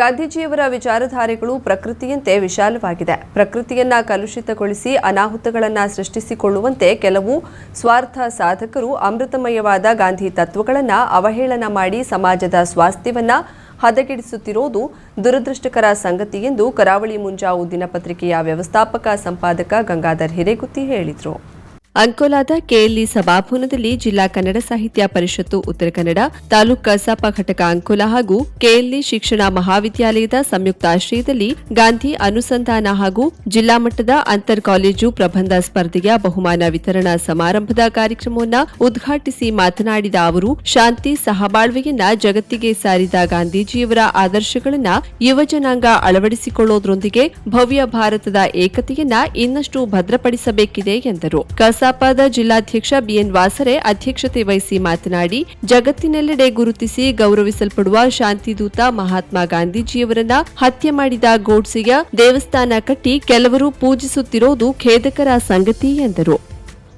ಗಾಂಧೀಜಿಯವರ ವಿಚಾರಧಾರೆಗಳು ಪ್ರಕೃತಿಯಂತೆ ವಿಶಾಲವಾಗಿದೆ. ಪ್ರಕೃತಿಯನ್ನ ಕಲುಷಿತಗೊಳಿಸಿ ಅನಾಹುತಗಳನ್ನು ಸೃಷ್ಟಿಸಿಕೊಳ್ಳುವಂತೆ ಕೆಲವು ಸ್ವಾರ್ಥ ಸಾಧಕರು ಅಮೃತಮಯವಾದ ಗಾಂಧಿ ತತ್ವಗಳನ್ನು ಅವಹೇಳನ ಮಾಡಿ ಸಮಾಜದ ಸ್ವಾಸ್ಥ್ಯವನ್ನು ಹದಗೆಡಿಸುತ್ತಿರುವುದು ದುರದೃಷ್ಟಕರ ಸಂಗತಿ ಎಂದು ಕರಾವಳಿ ಮುಂಜಾವು ದಿನಪತ್ರಿಕೆಯ ವ್ಯವಸ್ಥಾಪಕ ಸಂಪಾದಕ ಗಂಗಾಧರ್ ಹಿರೇಗುತ್ತಿ ಹೇಳಿದರು. ಅಂಕೋಲಾದ ಕೆಎಲ್ಇ ಸಭಾಭವನದಲ್ಲಿ ಜಿಲ್ಲಾ ಕನ್ನಡ ಸಾಹಿತ್ಯ ಪರಿಷತ್ತು ಉತ್ತರ ಕನ್ನಡ, ತಾಲೂಕು ಕಸಾಪ ಘಟಕ ಅಂಕೋಲಾ ಹಾಗೂ ಕೆಎಲ್ಇ ಶಿಕ್ಷಣ ಮಹಾವಿದ್ಯಾಲಯದ ಸಂಯುಕ್ತ ಆಶ್ರಯದಲ್ಲಿ ಗಾಂಧಿ ಅನುಸಂಧಾನ ಹಾಗೂ ಜಿಲ್ಲಾ ಮಟ್ಟದ ಅಂತರ್ ಕಾಲೇಜು ಪ್ರಬಂಧ ಸ್ಪರ್ಧೆಯ ಬಹುಮಾನ ವಿತರಣಾ ಸಮಾರಂಭದ ಕಾರ್ಯಕ್ರಮವನ್ನು ಉದ್ಘಾಟಿಸಿ ಮಾತನಾಡಿದ ಅವರು, ಶಾಂತಿ ಸಹಬಾಳ್ವೆಯನ್ನ ಜಗತ್ತಿಗೆ ಸಾರಿದ ಗಾಂಧೀಜಿಯವರ ಆದರ್ಶಗಳನ್ನ ಯುವಜನಾಂಗ ಅಳವಡಿಸಿಕೊಳ್ಳೋದ್ರೊಂದಿಗೆ ಭವ್ಯ ಭಾರತದ ಏಕತೆಯನ್ನ ಇನ್ನಷ್ಟು ಭದ್ರಪಡಿಸಬೇಕಿದೆ ಎಂದರು. ಕಸಾಪದ ಜಿಲ್ಲಾಧ್ಯಕ್ಷ ಬಿಎನ್ ವಾಸರೆ ಅಧ್ಯಕ್ಷತೆ ವಹಿಸಿ ಮಾತನಾಡಿ, ಜಗತ್ತಿನೆಲ್ಲೆಡೆ ಗುರುತಿಸಿ ಗೌರವಿಸಲ್ಪಡುವ ಶಾಂತಿದೂತ ಮಹಾತ್ಮ ಗಾಂಧೀಜಿಯವರನ್ನ ಹತ್ಯೆ ಮಾಡಿದ ಗೋಡ್ಸೆಯ ದೇವಸ್ಥಾನ ಕಟ್ಟಿ ಕೆಲವರು ಪೂಜಿಸುತ್ತಿರೋದು ಖೇದಕರ ಸಂಗತಿ ಎಂದರು.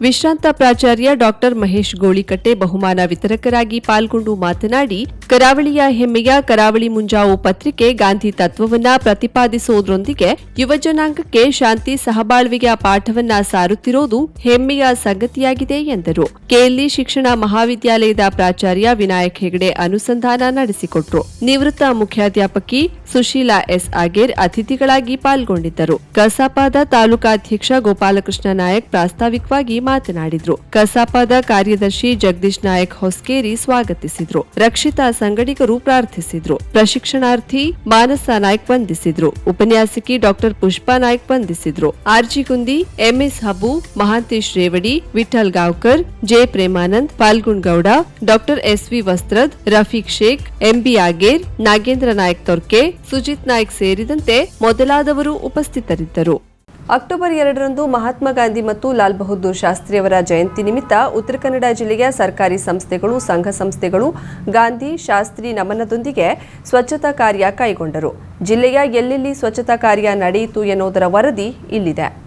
ವಿಶ್ರಾಂತ ಪ್ರಾಚಾರ್ಯ ಡಾಕ್ಟರ್ ಮಹೇಶ್ ಗೋಳಿಕಟ್ಟೆ ಬಹುಮಾನ ವಿತರಕರಾಗಿ ಪಾಲ್ಗೊಂಡು ಮಾತನಾಡಿ ಕರಾವಳಿಯ ಹೆಮ್ಮೆಯ ಕರಾವಳಿ ಮುಂಜಾವು ಪತ್ರಿಕೆ ಗಾಂಧಿ ತತ್ವವನ್ನ ಪ್ರತಿಪಾದಿಸುವುದರೊಂದಿಗೆ ಯುವಜನಾಂಗಕ್ಕೆ ಶಾಂತಿ ಸಹಬಾಳ್ವೆಯ ಪಾಠವನ್ನ ಸಾರುತ್ತಿರೋದು ಹೆಮ್ಮೆಯ ಸಂಗತಿಯಾಗಿದೆ ಎಂದರು. ಕೆಎಲ್ಇ ಶಿಕ್ಷಣ ಮಹಾವಿದ್ಯಾಲಯದ ಪ್ರಾಚಾರ್ಯ ವಿನಾಯಕ್ ಹೆಗಡೆ ಅನುಸಂಧಾನ ನಡೆಸಿಕೊಟ್ರು. ನಿವೃತ್ತ ಮುಖ್ಯಾಧ್ಯಾಪಕಿ ಸುಶೀಲಾ ಎಸ್ ಆಗೇರ್ ಅತಿಥಿಗಳಾಗಿ ಪಾಲ್ಗೊಂಡಿದ್ದರು. ಕಸಾಪದ ತಾಲೂಕಾಧ್ಯಕ್ಷ ಗೋಪಾಲಕೃಷ್ಣ ನಾಯಕ್ ಪ್ರಾಸ್ತಾವಿಕವಾಗಿ ಮಾತನಾಡಿದ್ರು. ಕಸಾಪದ ಕಾರ್ಯದರ್ಶಿ ಜಗದೀಶ್ ನಾಯಕ್ ಹೊಸ್ಕೇರಿ ಸ್ವಾಗತಿಸಿದ್ರು. ರಕ್ಷಿತಾ ಸಂಗಡಿಗರು ಪ್ರಾರ್ಥಿಸಿದ್ರು. ಪ್ರಶಿಕ್ಷಣಾರ್ಥಿ ಮಾನಸ ನಾಯ್ಕ್ ವಂದಿಸಿದ್ರು. ಉಪನ್ಯಾಸಕಿ doctor Pushpa Naik ವಂದಿಸಿದ್ರು. RG Kundi MS Habu, Mahantesh Revadi, Vithal Gaonkar, J Premanand, Phalgun Gowda, doctor SV Vastrad, Rafiq Shaikh, MB Ager Nagendra Naik Torke, Sujit Naik ಸೇರಿದಂತೆ ಮೊದಲಾದವರು ಉಪಸ್ಥಿತರಿದ್ದರು. ಅಕ್ಟೋಬರ್ ಎರಡರಂದು ಮಹಾತ್ಮ ಗಾಂಧಿ ಮತ್ತು ಲಾಲ್ ಬಹದ್ದೂರ್ ಶಾಸ್ತ್ರಿಯವರ ಜಯಂತಿ ನಿಮಿತ್ತ ಉತ್ತರ ಕನ್ನಡ ಜಿಲ್ಲೆಯ ಸರ್ಕಾರಿ ಸಂಸ್ಥೆಗಳು, ಸಂಘ ಸಂಸ್ಥೆಗಳು, ಗಾಂಧಿ ಶಾಸ್ತ್ರಿ ನಮನದೊಂದಿಗೆ ಸ್ವಚ್ಛತಾ ಕಾರ್ಯ ಕೈಗೊಂಡರು. ಜಿಲ್ಲೆಯ ಎಲ್ಲೆಲ್ಲಿ ಸ್ವಚ್ಛತಾ ಕಾರ್ಯ ನಡೆಯಿತು ಎನ್ನುವುದರ ವರದಿ ಇಲ್ಲಿದೆ.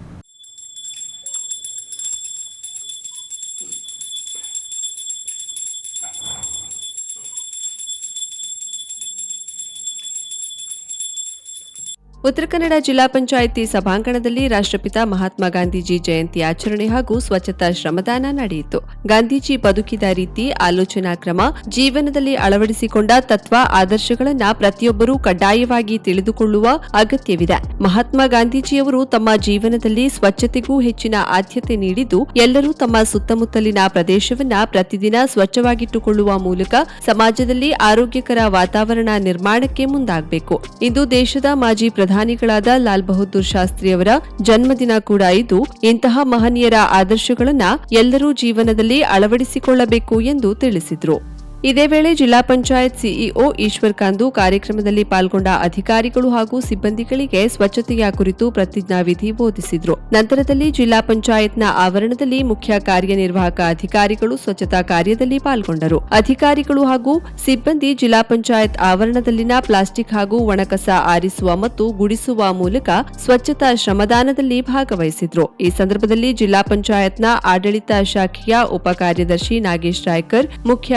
ಉತ್ತರ ಕನ್ನಡ ಜಿಲ್ಲಾ ಪಂಚಾಯಿತಿ ಸಭಾಂಗಣದಲ್ಲಿ ರಾಷ್ಟ್ರಪಿತ ಮಹಾತ್ಮ ಗಾಂಧೀಜಿ ಜಯಂತಿ ಆಚರಣೆ ಹಾಗೂ ಸ್ವಚ್ಛತಾ ಶ್ರಮದಾನ ನಡೆಯಿತು. ಗಾಂಧೀಜಿ ಬದುಕಿದ ರೀತಿ ಆಲೋಚನಾ ಕ್ರಮ, ಜೀವನದಲ್ಲಿ ಅಳವಡಿಸಿಕೊಂಡ ತತ್ವ ಆದರ್ಶಗಳನ್ನ ಪ್ರತಿಯೊಬ್ಬರೂ ಕಡ್ಡಾಯವಾಗಿ ತಿಳಿದುಕೊಳ್ಳುವ ಅಗತ್ಯವಿದೆ. ಮಹಾತ್ಮ ಗಾಂಧೀಜಿಯವರು ತಮ್ಮ ಜೀವನದಲ್ಲಿ ಸ್ವಚ್ಛತೆಗೂ ಹೆಚ್ಚಿನ ಆದ್ಯತೆ ನೀಡಿದ್ದು, ಎಲ್ಲರೂ ತಮ್ಮ ಸುತ್ತಮುತ್ತಲಿನ ಪ್ರದೇಶವನ್ನ ಪ್ರತಿದಿನ ಸ್ವಚ್ಛವಾಗಿಟ್ಟುಕೊಳ್ಳುವ ಮೂಲಕ ಸಮಾಜದಲ್ಲಿ ಆರೋಗ್ಯಕರ ವಾತಾವರಣ ನಿರ್ಮಾಣಕ್ಕೆ ಮುಂದಾಗಬೇಕು. ಇಂದು ದೇಶದ ಮಾಜಿ ಪ್ರಧಾನಿಗಳಾದ ಲಾಲ್ ಬಹದ್ದೂರ್ ಶಾಸ್ತ್ರಿಯವರ ಜನ್ಮದಿನ ಕೂಡ ಇದ್ದು ಇಂತಹ ಮಹನೀಯರ ಆದರ್ಶಗಳನ್ನ ಎಲ್ಲರೂ ಜೀವನದಲ್ಲಿ ಅಳವಡಿಸಿಕೊಳ್ಳಬೇಕು ಎಂದು ತಿಳಿಸಿದರು. ಇದೇ ವೇಳೆ ಜಿಲ್ಲಾ ಪಂಚಾಯತ್ ಸಿಇಒ ಈಶ್ವರ್ ಕಾಂದು ಕಾರ್ಯಕ್ರಮದಲ್ಲಿ ಪಾಲ್ಗೊಂಡ ಅಧಿಕಾರಿಗಳು ಹಾಗೂ ಸಿಬ್ಬಂದಿಗಳಿಗೆ ಸ್ವಚ್ಛತೆಯ ಕುರಿತು ಪ್ರತಿಜ್ಞಾವಿಧಿ ಬೋಧಿಸಿದ್ರು. ನಂತರದಲ್ಲಿ ಜಿಲ್ಲಾ ಪಂಚಾಯತ್ನ ಆವರಣದಲ್ಲಿ ಮುಖ್ಯ ಕಾರ್ಯನಿರ್ವಾಹಕ ಅಧಿಕಾರಿಗಳು ಸ್ವಚ್ಛತಾ ಕಾರ್ಯದಲ್ಲಿ ಪಾಲ್ಗೊಂಡರು. ಅಧಿಕಾರಿಗಳು ಹಾಗೂ ಸಿಬ್ಬಂದಿ ಜಿಲ್ಲಾ ಪಂಚಾಯತ್ ಆವರಣದಲ್ಲಿನ ಪ್ಲಾಸ್ಟಿಕ್ ಹಾಗೂ ಒಣಕಸ ಆರಿಸುವ ಮತ್ತು ಗುಡಿಸುವ ಮೂಲಕ ಸ್ವಚ್ಛತಾ ಶ್ರಮದಾನದಲ್ಲಿ ಭಾಗವಹಿಸಿದ್ರು. ಈ ಸಂದರ್ಭದಲ್ಲಿ ಜಿಲ್ಲಾ ಪಂಚಾಯತ್ನ ಆಡಳಿತ ಶಾಖೆಯ ಉಪ ಕಾರ್ಯದರ್ಶಿ ನಾಗೇಶ್ ರಾಯ್ಕರ್, ಮುಖ್ಯ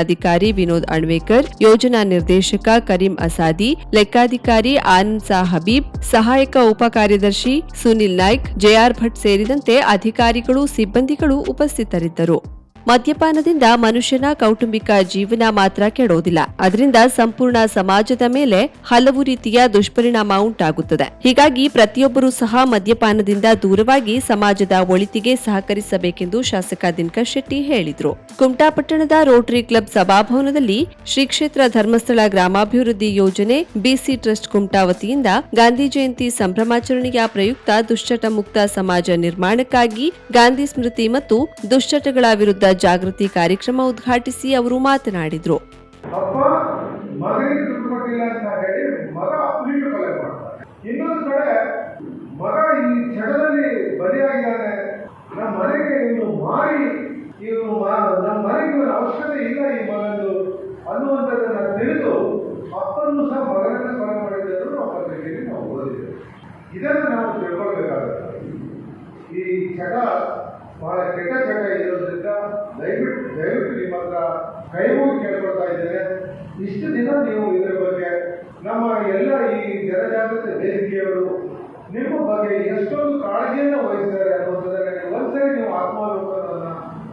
ಯೋಜನಾಧಿಕಾರಿ ವಿನೋದ್ ಅಣ್ವೇಕರ್ ಯೋಜನಾ ನಿರ್ದೇಶಕ ಕರೀಂ ಅಸಾದಿ, ಲೆಕ್ಕಾಧಿಕಾರಿ ಆನಂದ್ ಸಾ ಹಬೀಬ್, ಸಹಾಯಕ ಉಪ ಕಾರ್ಯದರ್ಶಿ ಸುನಿಲ್ ನಾಯ್ಕ್, ಜೆಆರ್ ಭಟ್ ಸೇರಿದಂತೆ ಅಧಿಕಾರಿಗಳು, ಸಿಬ್ಬಂದಿಗಳು ಉಪಸ್ಥಿತರಿದ್ದರು. ಮದ್ಯಪಾನದಿಂದ ಮನುಷ್ಯನ ಕೌಟುಂಬಿಕ ಜೀವನ ಮಾತ್ರ ಕೆಡೋದಿಲ್ಲ. ಅದರಿಂದ ಸಂಪೂರ್ಣ ಸಮಾಜದ ಮೇಲೆ ಹಲವು ರೀತಿಯ ದುಷ್ಪರಿಣಾಮ ಉಂಟಾಗುತ್ತದೆ. ಹೀಗಾಗಿ ಪ್ರತಿಯೊಬ್ಬರೂ ಸಹ ಮದ್ಯಪಾನದಿಂದ ದೂರವಾಗಿ ಸಮಾಜದ ಒಳಿತಿಗೆ ಸಹಕರಿಸಬೇಕೆಂದು ಶಾಸಕ ದಿನಕರ್ ಶೆಟ್ಟಿ ಹೇಳಿದರು. ಕುಮಟಾಪಟ್ಟಣದ ರೋಟರಿ ಕ್ಲಬ್ ಸಭಾಭವನದಲ್ಲಿ ಶ್ರೀ ಕ್ಷೇತ್ರ ಧರ್ಮಸ್ಥಳ ಗ್ರಾಮಾಭಿವೃದ್ಧಿ ಯೋಜನೆ ಬಿಸಿ ಟ್ರಸ್ಟ್ ಕುಮಟಾ ವತಿಯಿಂದ ಗಾಂಧಿ ಜಯಂತಿ ಸಂಭ್ರಮಾಚರಣೆಯ ಪ್ರಯುಕ್ತ ದುಶ್ಚಟ ಮುಕ್ತ ಸಮಾಜ ನಿರ್ಮಾಣಕ್ಕಾಗಿ ಗಾಂಧಿ ಸ್ಮೃತಿ ಮತ್ತು ದುಶ್ಚಟಗಳ ವಿರುದ್ಧ ಜಾಗೃತಿ ಕಾರ್ಯಕ್ರಮ ಉದ್ಘಾಟಿಸಿ ಅವರು ಮಾತನಾಡಿದರು. ಇದನ್ನು ನಾವು ತಿಳ್ಕೊಳ್ಬೇಕಾಗುತ್ತೆ. ಈ ಚಟ ಬಹಳ ದಯವಿಟ್ಟು ದಯವಿಟ್ಟು ನಿಮ್ಮ ಹತ್ರ ಕೈ ಕೇಳ್ಕೊಳ್ತಾ ಇದ್ದೇನೆ. ಇಷ್ಟು ದಿನ ನೀವು ಇದರ ಬಗ್ಗೆ, ನಮ್ಮ ಎಲ್ಲ ಈ ಜನಜಾಗೃತಿ ವೇದಿಕೆಯವರು ನಿಮ್ಮ ಬಗ್ಗೆ ಎಷ್ಟೊಂದು ಕಾಳಜಿಯನ್ನು ವಹಿಸಿದ್ದಾರೆ ಅನ್ನುವಂಥದ್ದನ್ನು ಒಂದ್ಸರಿ ನೀವು ಆತ್ಮಾವಲೋಕನವನ್ನ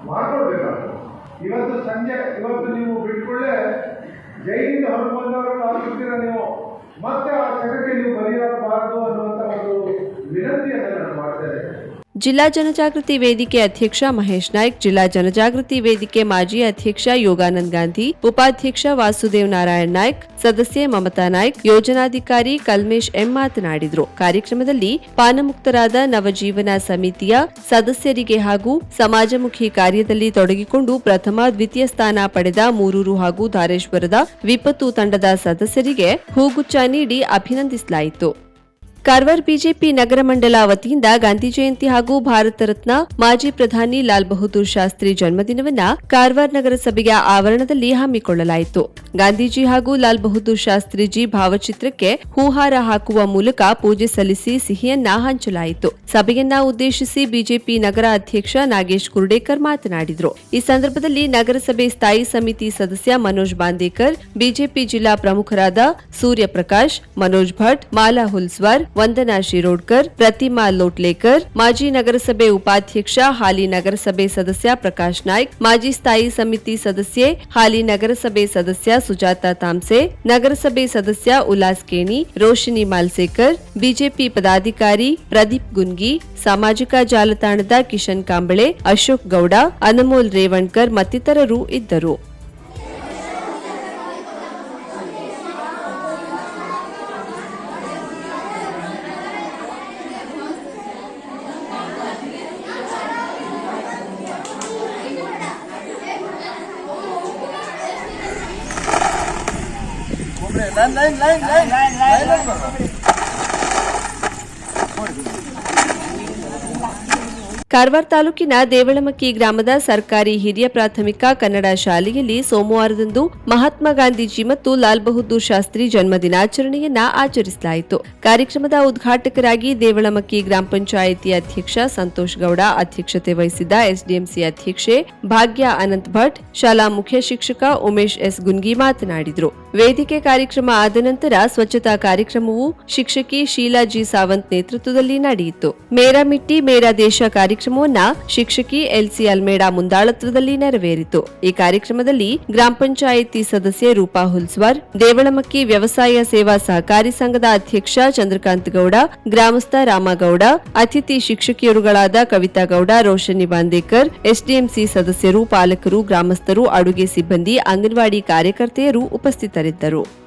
ಮಾಡ್ಕೊಳ್ಬೇಕಾಗ್ತದೆ. ಇವತ್ತು ಸಂಜೆ, ಇವತ್ತು ನೀವು ಬಿಟ್ಕೊಳ್ಳೆ, ಜೈಲಿಂದ ಹೊರಗೆ ಬಂದವರನ್ನು ನೀವು? ಮತ್ತೆ ಆ ಚಟಕ್ಕೆ ನೀವು ಬಲಿಯಾಗಬಾರದು ಅನ್ನುವಂಥ ಒಂದು ವಿನಂತಿಯನ್ನು ನಾನು ಮಾಡ್ತೇನೆ ಜಿಲ್ಲಾ ಜನಜಾಗೃತಿ ವೇದಿಕೆ ಅಧ್ಯಕ್ಷ ಮಹೇಶ್ ನಾಯ್ಕ್, ಜಿಲ್ಲಾ ಜನಜಾಗೃತಿ ವೇದಿಕೆ ಮಾಜಿ ಅಧ್ಯಕ್ಷ ಯೋಗಾನಂದ್ ಗಾಂಧಿ, ಉಪಾಧ್ಯಕ್ಷ ವಾಸುದೇವ್ ನಾರಾಯಣ್ ನಾಯ್ಕ್, ಸದಸ್ಯೆ ಮಮತಾ ನಾಯ್ಕ್, ಯೋಜನಾಧಿಕಾರಿ ಕಲ್ಮೇಶ್ ಎಂ ಮಾತನಾಡಿದರು. ಕಾರ್ಯಕ್ರಮದಲ್ಲಿ ಪಾನಮುಕ್ತರಾದ ನವಜೀವನ ಸಮಿತಿಯ ಸದಸ್ಯರಿಗೆ ಹಾಗೂ ಸಮಾಜಮುಖಿ ಕಾರ್ಯದಲ್ಲಿ ತೊಡಗಿಕೊಂಡು ಪ್ರಥಮ, ದ್ವಿತೀಯ ಸ್ಥಾನ ಪಡೆದ ಮೂರೂರು ಹಾಗೂ ಧಾರೇಶ್ವರದ ವಿಪತ್ತು ತಂಡದ ಸದಸ್ಯರಿಗೆ ಹೂಗುಚ್ಚ ನೀಡಿ ಅಭಿನಂದಿಸಲಾಯಿತು. ಕಾರವಾರ ಬಿಜೆಪಿ ನಗರ ಮಂಡಲ ವತಿಯಿಂದ ಗಾಂಧಿ ಜಯಂತಿ ಹಾಗೂ ಭಾರತ ರತ್ನ ಮಾಜಿ ಪ್ರಧಾನಿ ಲಾಲ್ ಬಹದ್ದೂರ್ ಶಾಸ್ತ್ರಿ ಜನ್ಮದಿನವನ್ನ ಕಾರವಾರ ನಗರಸಭೆಯ ಆವರಣದಲ್ಲಿ ಹಮ್ಮಿಕೊಳ್ಳಲಾಯಿತು. ಗಾಂಧೀಜಿ ಹಾಗೂ ಲಾಲ್ ಬಹದ್ದೂರ್ ಶಾಸ್ತ್ರಿಜಿ ಭಾವಚಿತ್ರಕ್ಕೆ ಹೂಹಾರ ಹಾಕುವ ಮೂಲಕ ಪೂಜೆ ಸಲ್ಲಿಸಿ ಸಿಹಿಯನ್ನ ಹಂಚಲಾಯಿತು. ಸಭೆಯನ್ನ ಉದ್ದೇಶಿಸಿ ಬಿಜೆಪಿ ನಗರ ಅಧ್ಯಕ್ಷ ನಾಗೇಶ್ ಕುರ್ಡೇಕರ್ ಮಾತನಾಡಿದರು. ಈ ಸಂದರ್ಭದಲ್ಲಿ ನಗರಸಭೆ ಸ್ಥಾಯಿ ಸಮಿತಿ ಸದಸ್ಯ ಮನೋಜ್ ಬಾಂದೇಕರ್, ಬಿಜೆಪಿ ಜಿಲ್ಲಾ ಪ್ರಮುಖರಾದ ಸೂರ್ಯಪ್ರಕಾಶ್, ಮನೋಜ್ ಭಟ್, ಮಾಲಾ ಹುಲ್ಸ್ವಾರ್ ವಂದನಾ ಶಿರೋಡ್ಕರ್, ಪ್ರತಿಮಾ ಲೋಟ್ಲೇಕರ್, ಮಾಜಿ ನಗರಸಭೆ ಉಪಾಧ್ಯಕ್ಷ, ಹಾಲಿ ನಗರಸಭೆ ಸದಸ್ಯ ಪ್ರಕಾಶ್ ನಾಯ್ಕ್, ಮಾಜಿ ಸ್ಥಾಯಿ ಸಮಿತಿ ಸದಸ್ಯೆ, ಹಾಲಿ ನಗರಸಭೆ ಸದಸ್ಯ ಸುಜಾತಾ ತಾಮ್ಸೆ, ನಗರಸಭೆ ಸದಸ್ಯ ಉಲ್ಲಾಸ್ ಕೇಣಿ ರೋಶಿನಿ ಮಾಲ್ಸೇಕರ್, ಬಿಜೆಪಿ ಪದಾಧಿಕಾರಿ ಪ್ರದೀಪ್ ಗುನ್ಗಿ, ಸಾಮಾಜಿಕ ಜಾಲತಾಣದ ಕಿಶನ್ ಕಾಂಬಳೆ, ಅಶೋಕ್ ಗೌಡ, ಅನಮೋಲ್ ರೇವಣ್ಕರ್ ಮತ್ತಿತರರು ಇದ್ದರು. ಕಾರವಾರ ತಾಲೂಕಿನ ದೇವಳಮಕ್ಕಿ ಗ್ರಾಮದ ಸರ್ಕಾರಿ ಹಿರಿಯ ಪ್ರಾಥಮಿಕ ಕನ್ನಡ ಶಾಲೆಯಲ್ಲಿ ಸೋಮವಾರದಂದು ಮಹಾತ್ಮ ಗಾಂಧೀಜಿ ಮತ್ತು ಲಾಲ್ ಬಹದ್ದೂರ್ ಶಾಸ್ತ್ರಿ ಜನ್ಮ ದಿನಾಚರಣೆಯನ್ನ ಆಚರಿಸಲಾಯಿತು. ಕಾರ್ಯಕ್ರಮದ ಉದ್ಘಾಟಕರಾಗಿ ದೇವಳಮಕ್ಕಿ ಗ್ರಾಮ ಪಂಚಾಯಿತಿ ಅಧ್ಯಕ್ಷ ಸಂತೋಷ್ ಗೌಡ ಅಧ್ಯಕ್ಷತೆ ವಹಿಸಿದ್ದ ಎಸ್ಡಿಎಂಸಿ ಅಧ್ಯಕ್ಷೆ ಭಾಗ್ಯ ಅನಂತ್ ಭಟ್, ಶಾಲಾ ಮುಖ್ಯ ಶಿಕ್ಷಕ ಉಮೇಶ್ ಎಸ್ ಗುನ್ಗಿ ಮಾತನಾಡಿದರು. ವೇದಿಕೆ ಕಾರ್ಯಕ್ರಮ ಆದ ನಂತರ ಸ್ವಚ್ಛತಾ ಕಾರ್ಯಕ್ರಮವು ಶಿಕ್ಷಕಿ ಶೀಲಾ ಜಿ ಸಾವಂತ್ ನೇತೃತ್ವದಲ್ಲಿ ನಡೆಯಿತು. ಮೇರಾ ಮಿಟ್ಟಿ, ಮೇರಾ ದೇಶ ಕಾರ್ಯಕ್ರಮವನ್ನ ಶಿಕ್ಷಕಿ ಎಲ್ಸಿ ಅಲ್ಮೇಡಾ ಮುಂದಾಳತ್ವದಲ್ಲಿ ನೆರವೇರಿತು. ಈ ಕಾರ್ಯಕ್ರಮದಲ್ಲಿ ಗ್ರಾಮ ಪಂಚಾಯಿತಿ ಸದಸ್ಯೆ ರೂಪಾ ಹುಲ್ಸ್ವಾರ್, ದೇವಳಮಕ್ಕಿ ವ್ಯವಸಾಯ ಸೇವಾ ಸಹಕಾರಿ ಸಂಘದ ಅಧ್ಯಕ್ಷ ಚಂದ್ರಕಾಂತ್ ಗೌಡ, ಗ್ರಾಮಸ್ಥ ರಾಮಗೌಡ, ಅತಿಥಿ ಶಿಕ್ಷಕಿಯರುಗಳಾದ ಕವಿತಾ ಗೌಡ ರೋಶನಿ ಬಾಂದೇಕರ್, ಎಸ್ಡಿಎಂಸಿ ಸದಸ್ಯರು, ಪಾಲಕರು, ಗ್ರಾಮಸ್ಥರು, ಅಡುಗೆ ಸಿಬ್ಬಂದಿ, ಅಂಗನವಾಡಿ ಕಾರ್ಯಕರ್ತೆಯರು ಉಪಸ್ಥಿತರಿದ್ದರು.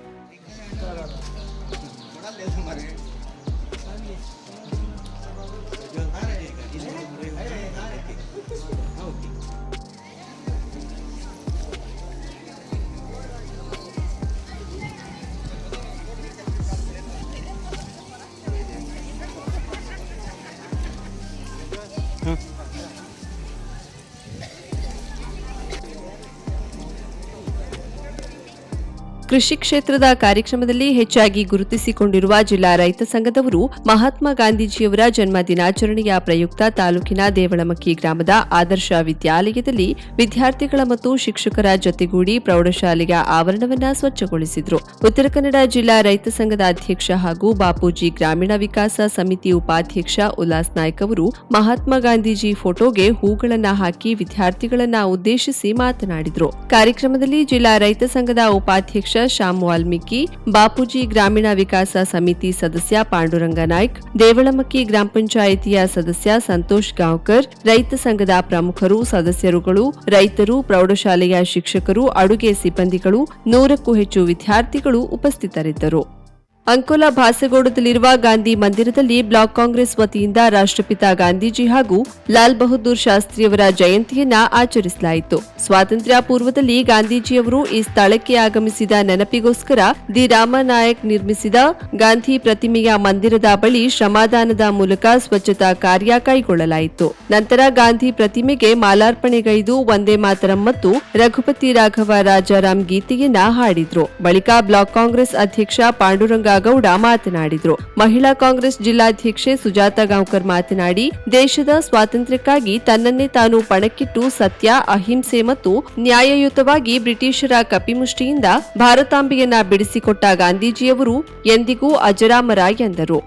ಕೃಷಿ ಕ್ಷೇತ್ರದ ಕಾರ್ಯಕ್ರಮದಲ್ಲಿ ಹೆಚ್ಚಾಗಿ ಗುರುತಿಸಿಕೊಂಡಿರುವ ಜಿಲ್ಲಾ ರೈತ ಸಂಘದವರು ಮಹಾತ್ಮ ಗಾಂಧೀಜಿಯವರ ಜನ್ಮ ದಿನಾಚರಣೆಯ ಪ್ರಯುಕ್ತ ತಾಲೂಕಿನ ದೇವಳಮಕ್ಕಿ ಗ್ರಾಮದ ಆದರ್ಶ ವಿದ್ಯಾಲಯದಲ್ಲಿ ವಿದ್ಯಾರ್ಥಿಗಳ ಮತ್ತು ಶಿಕ್ಷಕರ ಜೊತೆಗೂಡಿ ಪ್ರೌಢಶಾಲೆಯ ಆವರಣವನ್ನ ಸ್ವಚ್ಛಗೊಳಿಸಿದರು. ಉತ್ತರ ಕನ್ನಡ ಜಿಲ್ಲಾ ರೈತ ಸಂಘದ ಅಧ್ಯಕ್ಷ ಹಾಗೂ ಬಾಪೂಜಿ ಗ್ರಾಮೀಣ ವಿಕಾಸ ಸಮಿತಿ ಉಪಾಧ್ಯಕ್ಷ ಉಲ್ಲಾಸ್ ನಾಯ್ಕ ಅವರು ಮಹಾತ್ಮ ಗಾಂಧೀಜಿ ಫೋಟೋಗೆ ಹೂಗಳನ್ನು ಹಾಕಿ ವಿದ್ಯಾರ್ಥಿಗಳನ್ನ ಉದ್ದೇಶಿಸಿ ಮಾತನಾಡಿದರು. ಕಾರ್ಯಕ್ರಮದಲ್ಲಿ ಜಿಲ್ಲಾ ರೈತ ಸಂಘದ ಉಪಾಧ್ಯಕ್ಷ ಶ್ಯಾಮ್ ವಾಲ್ಮೀಕಿ, ಬಾಪೂಜಿ ಗ್ರಾಮೀಣ ವಿಕಾಸ ಸಮಿತಿ ಸದಸ್ಯ ಪಾಂಡುರಂಗ ನಾಯ್ಕ್, ದೇವಳಮಕ್ಕಿ ಗ್ರಾಮ ಪಂಚಾಯಿತಿಯ ಸದಸ್ಯ ಸಂತೋಷ್ ಗಾಂವ್ಕರ್, ರೈತ ಸಂಘದ ಪ್ರಮುಖರು, ಸದಸ್ಯರುಗಳು, ರೈತರು, ಪ್ರೌಢಶಾಲೆಯ ಶಿಕ್ಷಕರು, ಅಡುಗೆ ಸಿಬ್ಬಂದಿಗಳು, ನೂರಕ್ಕೂ ಹೆಚ್ಚು ವಿದ್ಯಾರ್ಥಿಗಳು ಉಪಸ್ಥಿತರಿದ್ದರು. ಅಂಕೋಲಾ ಭಾಸಗೋಡದಲ್ಲಿರುವ ಗಾಂಧಿ ಮಂದಿರದಲ್ಲಿ ಬ್ಲಾಕ್ ಕಾಂಗ್ರೆಸ್ ವತಿಯಿಂದ ರಾಷ್ಟ್ರಪಿತ ಗಾಂಧೀಜಿ ಹಾಗೂ ಲಾಲ್ ಬಹದ್ದೂರ್ ಶಾಸ್ತ್ರಿಯವರ ಜಯಂತಿಯನ್ನ ಆಚರಿಸಲಾಯಿತು. ಸ್ವಾತಂತ್ರ್ಯ ಪೂರ್ವದಲ್ಲಿ ಗಾಂಧೀಜಿಯವರು ಈ ಸ್ಥಳಕ್ಕೆ ಆಗಮಿಸಿದ ನೆನಪಿಗೋಸ್ಕರ ದಿ ರಾಮನಾಯಕ್ ನಿರ್ಮಿಸಿದ ಗಾಂಧಿ ಪ್ರತಿಮೆಯ ಮಂದಿರದ ಬಳಿ ಶ್ರಮದಾನದ ಮೂಲಕ ಸ್ವಚ್ಛತಾ ಕಾರ್ಯ ಕೈಗೊಳ್ಳಲಾಯಿತು. ನಂತರ ಗಾಂಧಿ ಪ್ರತಿಮೆಗೆ ಮಾಲಾರ್ಪಣೆಗೈದು ವಂದೇ ಮಾತರಂ ಮತ್ತು ರಘುಪತಿ ರಾಘವ ರಾಜಾರಾಮ್ ಗೀತೆಯನ್ನ ಹಾಡಿದ್ರು. ಬಳಿಕ ಬ್ಲಾಕ್ ಕಾಂಗ್ರೆಸ್ ಅಧ್ಯಕ್ಷ ಪಾಂಡುರಂಗ ಮುರುಘಾಗೌಡ ಮಾತನಾಡಿದರು. ಮಹಿಳಾ ಕಾಂಗ್ರೆಸ್ ಜಿಲ್ಲಾಧ್ಯಕ್ಷೆ ಸುಜಾತ ಗಾಂವ್ಕರ್ ಮಾತನಾಡಿ, ದೇಶದ ಸ್ವಾತಂತ್ರ್ಯಕ್ಕಾಗಿ ತನ್ನನ್ನೇ ತಾನು ಪಣಕ್ಕಿಟ್ಟು ಸತ್ಯ, ಅಹಿಂಸೆ ಮತ್ತು ನ್ಯಾಯಯುತವಾಗಿ ಬ್ರಿಟಿಷರ ಕಪಿಮುಷ್ಟಿಯಿಂದ ಭಾರತಾಂಬೆಯನ್ನ ಬಿಡಿಸಿಕೊಟ್ಟ ಗಾಂಧೀಜಿಯವರು ಎಂದಿಗೂ ಅಜರಾಮರ ಎಂದರು.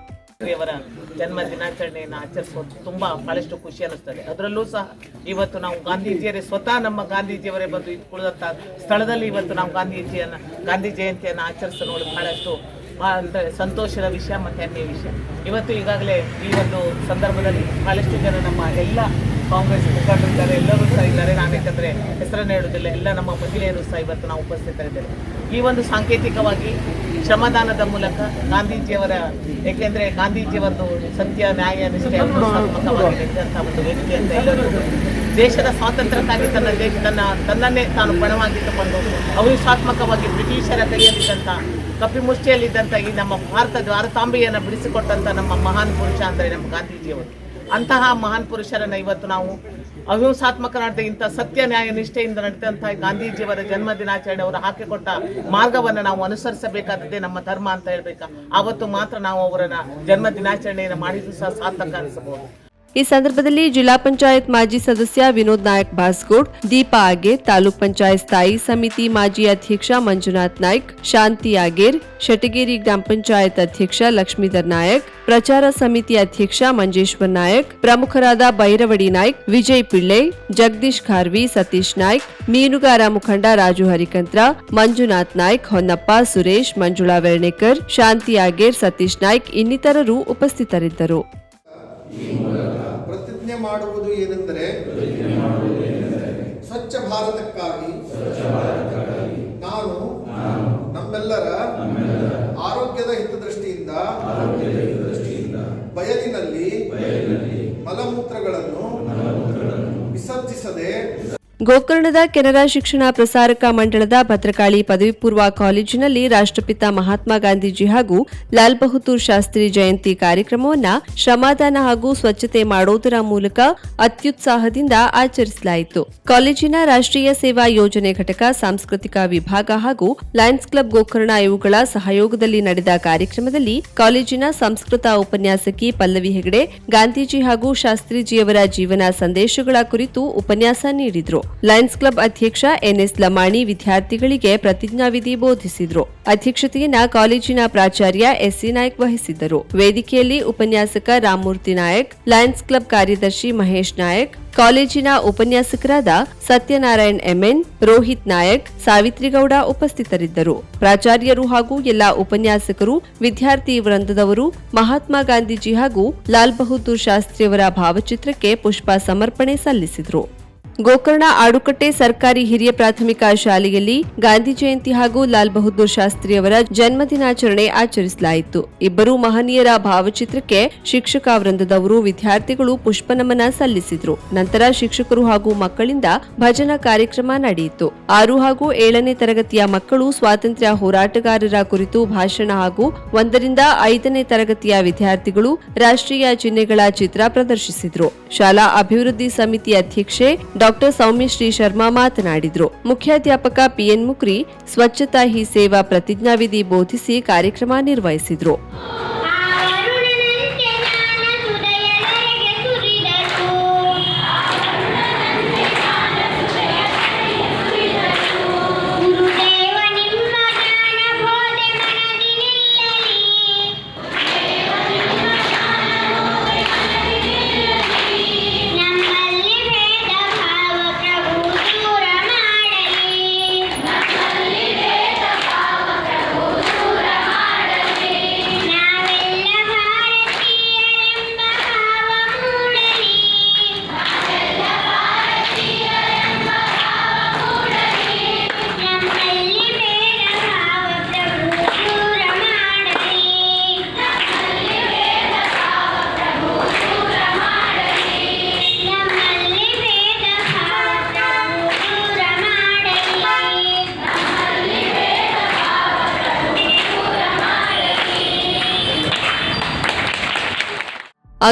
ಜನ್ಮ ದಿನಾಚರಣೆಯನ್ನು ಆಚರಿಸೋದು ತುಂಬಾ ಬಹಳಷ್ಟು ಖುಷಿ ಅನ್ನಿಸ್ತದೆ. ಅದರಲ್ಲೂ ಸಹ ಇವತ್ತು ನಾವು ಗಾಂಧೀಜಿಯರೇ ಸ್ವತಃ ನಮ್ಮ ಗಾಂಧೀಜಿಯವರೇ ಬಂದು ಇಟ್ಕೊಳ್ಳುವಂತ ಸ್ಥಳದಲ್ಲಿ ಇವತ್ತು ನಾವು ಗಾಂಧೀಜಿಯನ್ನ, ಗಾಂಧಿ ಜಯಂತಿಯನ್ನು ಆಚರಿಸೋ ನೋಡಿ ಬಹಳಷ್ಟು ಸಂತೋಷದ ವಿಷಯ ಮತ್ತೆ ಹೆಮ್ಮೆಯ ವಿಷಯ. ಇವತ್ತು ಈಗಾಗಲೇ ಈ ಒಂದು ಸಂದರ್ಭದಲ್ಲಿ ಬಹಳಷ್ಟು ಜನ ನಮ್ಮ ಎಲ್ಲ ಕಾಂಗ್ರೆಸ್ ಮುಖಂಡರಿದ್ದಾರೆ, ಎಲ್ಲರೂ ಸಹ ಇದ್ದಾರೆ. ನಾನು ಯಾಕಂದರೆ ಹೆಸರನ್ನು ಹೇಳುವುದಿಲ್ಲ ಎಲ್ಲ ನಮ್ಮ ಮಹಿಳೆಯರು ಸಹ ಇವತ್ತು ನಾವು ಉಪಸ್ಥಿತರಿದ್ದೇವೆ ಈ ಒಂದು ಸಾಂಕೇತಿಕವಾಗಿ ಶ್ರಮದಾನದ ಮೂಲಕ ಗಾಂಧೀಜಿಯವರ ಏಕೆಂದರೆ ಗಾಂಧೀಜಿಯವರದು ಸತ್ಯ, ನ್ಯಾಯ, ನಿಷ್ಠೆ ಅಂತ ಒಂದು ವ್ಯಕ್ತಿ ಅಂತ ಎಲ್ಲರೂ ದೇಶದ ಸ್ವಾತಂತ್ರ್ಯಕ್ಕಾಗಿ ತನ್ನ ದೇಶ, ತನ್ನ ತನ್ನನ್ನೇ ತಾನು ಪಣವಾಗಿಟ್ಟುಕೊಂಡು ಅವಿಶ್ವಾತ್ಮಕವಾಗಿ ಬ್ರಿಟಿಷರ ಕೈಯಲ್ಲಿದ್ದಂಥ ಕಪಿಮುಷ್ಟಿಯಲ್ಲಿದ್ದಂಥ ಈ ನಮ್ಮ ಭಾರತ ಭಾರತಾಂಬೆಯನ್ನು ಬಿಡಿಸಿಕೊಟ್ಟಂಥ ನಮ್ಮ ಮಹಾನ್ ಪುರುಷ ಅಂದರೆ ನಮ್ಮ ಗಾಂಧೀಜಿಯವರು. ಅಂತಹ ಮಹಾನ್ ಪುರುಷರನ್ನು ಇವತ್ತು ನಾವು ಅಹಿಂಸಾತ್ಮಕ ನಡೆದ ಇಂಥ ಸತ್ಯ, ನ್ಯಾಯ, ನಿಷ್ಠೆಯಿಂದ ನಡೆದಂತಹ ಗಾಂಧೀಜಿಯವರ ಜನ್ಮ ದಿನಾಚರಣೆ ಅವರು ಹಾಕಿಕೊಟ್ಟ ಮಾರ್ಗವನ್ನು ನಾವು ಅನುಸರಿಸಬೇಕಾದದ್ದೇ ನಮ್ಮ ಧರ್ಮ ಅಂತ ಹೇಳ್ಬೇಕಾ? ಆವತ್ತು ಮಾತ್ರ ನಾವು ಅವರನ್ನ ಜನ್ಮ ದಿನಾಚರಣೆಯನ್ನು ಮಾಡಿದ್ರು ಸಹ ಸಾರ್ಥಕ ಅನಿಸಬಹುದು. ಈ ಸಂದರ್ಭದಲ್ಲಿ ಜಿಲ್ಲಾ ಪಂಚಾಯತ್ ಮಾಜಿ ಸದಸ್ಯ ವಿನೋದ್ ನಾಯಕ್ ಬಾಸ್ಗೋಡ್ ದೀಪಾ ಆಗೇರ್ ತಾಲೂಕ್ ಪಂಚಾಯತ್ ಸ್ಥಾಯಿ ಸಮಿತಿ ಮಾಜಿ ಅಧ್ಯಕ್ಷ ಮಂಜುನಾಥ್ ನಾಯ್ಕ್, ಶಾಂತಿ ಆಗೇರ್ ಶಟಗೇರಿ ಗ್ರಾಮ ಪಂಚಾಯತ್ ಅಧ್ಯಕ್ಷ ಲಕ್ಷ್ಮೀಧರ್ ನಾಯಕ್, ಪ್ರಚಾರ ಸಮಿತಿ ಅಧ್ಯಕ್ಷ ಮಂಜೇಶ್ವರ್ ನಾಯಕ್, ಪ್ರಮುಖರಾದ ಭೈರವಡಿ ನಾಯ್ಕ್, ವಿಜಯ್ ಪಿಳ್ಳೆ, ಜಗದೀಶ್ ಖಾರ್ವಿ, ಸತೀಶ್ ನಾಯ್ಕ್, ಮೀನುಗಾರ ಮುಖಂಡ ರಾಜು ಹರಿಕಂತ್ರ, ಮಂಜುನಾಥ್ ನಾಯ್ಕ್, ಹೊನ್ನಪ್ಪ ಸುರೇಶ್, ಮಂಜುಳಾ ವೆರ್ಣೇಕರ್, ಶಾಂತಿ ಆಗೇರ್ ಸತೀಶ್ ನಾಯ್ಕ್ ಇನ್ನಿತರರು ಉಪಸ್ಥಿತರಿದ್ದರು. ಪ್ರತಿಜ್ಞೆ ಮಾಡುವುದು ಏನೆಂದರೆ ಸ್ವಚ್ಛ ಭಾರತಕ್ಕಾಗಿ ನಾನು ನಮ್ಮೆಲ್ಲರ ಆರೋಗ್ಯದ ಹಿತದೃಷ್ಟಿಯಿಂದ ಗೋಕರ್ಣದ ಕೆನರಾ ಶಿಕ್ಷಣ ಪ್ರಸಾರಕ ಮಂಡಳದ ಭದ್ರಕಾಳಿ ಪದವಿ ಪೂರ್ವ ಕಾಲೇಜಿನಲ್ಲಿ ರಾಷ್ಟ್ರಪಿತ ಮಹಾತ್ಮ ಗಾಂಧೀಜಿ ಹಾಗೂ ಲಾಲ್ ಬಹದ್ದೂರ್ ಶಾಸ್ತ್ರಿ ಜಯಂತಿ ಕಾರ್ಯಕ್ರಮವನ್ನು ಶ್ರಮದಾನ ಹಾಗೂ ಸ್ವಚ್ಛತೆ ಮಾಡೋದರ ಮೂಲಕ ಅತ್ಯುತ್ಸಾಹದಿಂದ ಆಚರಿಸಲಾಯಿತು. ಕಾಲೇಜಿನ ರಾಷ್ಟ್ರೀಯ ಸೇವಾ ಯೋಜನೆ ಘಟಕ, ಸಾಂಸ್ಕೃತಿಕ ವಿಭಾಗ ಹಾಗೂ ಲಯನ್ಸ್ ಕ್ಲಬ್ ಗೋಕರ್ಣ ಇವುಗಳ ಸಹಯೋಗದಲ್ಲಿ ನಡೆದ ಕಾರ್ಯಕ್ರಮದಲ್ಲಿ ಕಾಲೇಜಿನ ಸಂಸ್ಕೃತ ಉಪನ್ಯಾಸಕಿ ಪಲ್ಲವಿ ಹೆಗಡೆ, ಗಾಂಧೀಜಿ ಹಾಗೂ ಶಾಸ್ತ್ರೀಜಿಯವರ ಜೀವನ ಸಂದೇಶಗಳ ಕುರಿತು ಉಪನ್ಯಾಸ ನೀಡಿದ್ರು. ಲಯನ್ಸ್ ಕ್ಲಬ್ ಅಧ್ಯಕ್ಷ ಎನ್ಎಸ್ ಲಮಾಣಿ ವಿದ್ಯಾರ್ಥಿಗಳಿಗೆ ಪ್ರತಿಜ್ಞಾವಿಧಿ ಬೋಧಿಸಿದರು. ಅಧ್ಯಕ್ಷತೆಯನ್ನ ಕಾಲೇಜಿನ ಪ್ರಾಚಾರ್ಯ ಎಸ್ಸಿ ನಾಯ್ಕ್ ವಹಿಸಿದ್ದರು. ವೇದಿಕೆಯಲ್ಲಿ ಉಪನ್ಯಾಸಕ ರಾಮಮೂರ್ತಿ ನಾಯಕ್, ಲಯನ್ಸ್ ಕ್ಲಬ್ ಕಾರ್ಯದರ್ಶಿ ಮಹೇಶ್ ನಾಯಕ್, ಕಾಲೇಜಿನ ಉಪನ್ಯಾಸಕರಾದ ಸತ್ಯನಾರಾಯಣ್ ಎಂಎನ್ ರೋಹಿತ್ ನಾಯಕ್, ಸಾವಿತ್ರಿಗೌಡ ಉಪಸ್ಥಿತರಿದ್ದರು. ಪ್ರಾಚಾರ್ಯರು ಹಾಗೂ ಎಲ್ಲಾ ಉಪನ್ಯಾಸಕರು, ವಿದ್ಯಾರ್ಥಿ ವೃಂದದವರು, ಮಹಾತ್ಮ ಗಾಂಧೀಜಿ ಹಾಗೂ ಲಾಲ್ ಬಹದ್ದೂರ್ ಶಾಸ್ತ್ರಿಯವರ ಭಾವಚಿತ್ರಕ್ಕೆ ಪುಷ್ಪ ಸಮರ್ಪಣೆ ಸಲ್ಲಿಸಿದರು. ಗೋಕರ್ಣ ಆಡುಕಟ್ಟೆ ಸರ್ಕಾರಿ ಹಿರಿಯ ಪ್ರಾಥಮಿಕ ಶಾಲೆಯಲ್ಲಿ ಗಾಂಧಿ ಜಯಂತಿ ಹಾಗೂ ಲಾಲ್ ಬಹದ್ದೂರ್ ಶಾಸ್ತ್ರಿಯವರ ಜನ್ಮ ದಿನಾಚರಣೆ ಆಚರಿಸಲಾಯಿತು. ಇಬ್ಬರು ಮಹನೀಯರ ಭಾವಚಿತ್ರಕ್ಕೆ ಶಿಕ್ಷಕ ವೃಂದದವರು ವಿದ್ಯಾರ್ಥಿಗಳು ಪುಷ್ಪನಮನ ಸಲ್ಲಿಸಿದ್ರು. ನಂತರ ಶಿಕ್ಷಕರು ಹಾಗೂ ಮಕ್ಕಳಿಂದ ಭಜನಾ ಕಾರ್ಯಕ್ರಮ ನಡೆಯಿತು. ಆರು ಹಾಗೂ ಏಳನೇ ತರಗತಿಯ ಮಕ್ಕಳು ಸ್ವಾತಂತ್ರ್ಯ ಹೋರಾಟಗಾರರ ಕುರಿತು ಭಾಷಣ ಹಾಗೂ ಒಂದರಿಂದ ಐದನೇ ತರಗತಿಯ ವಿದ್ಯಾರ್ಥಿಗಳು ರಾಷ್ಟ್ರೀಯ ಚಿಹ್ನೆಗಳ ಚಿತ್ರ ಪ್ರದರ್ಶಿಸಿದ್ರು. ಶಾಲಾ ಅಭಿವೃದ್ಧಿ ಸಮಿತಿ ಅಧ್ಯಕ್ಷೆ ಡಾಕ್ಟರ್ ಸೌಮ್ಯಶ್ರೀ ಶರ್ಮಾ ಮಾತನಾಡಿದರು. ಮುಖ್ಯಾಧ್ಯಾಪಕ ಪಿಎನ್ ಮುಕ್ರಿ ಸ್ವಚ್ಛತಾ ಹಿ ಸೇವಾ ಪ್ರತಿಜ್ಞಾವಿಧಿ ಬೋಧಿಸಿ ಕಾರ್ಯಕ್ರಮ ನಿರ್ವಹಿಸಿದ್ರು.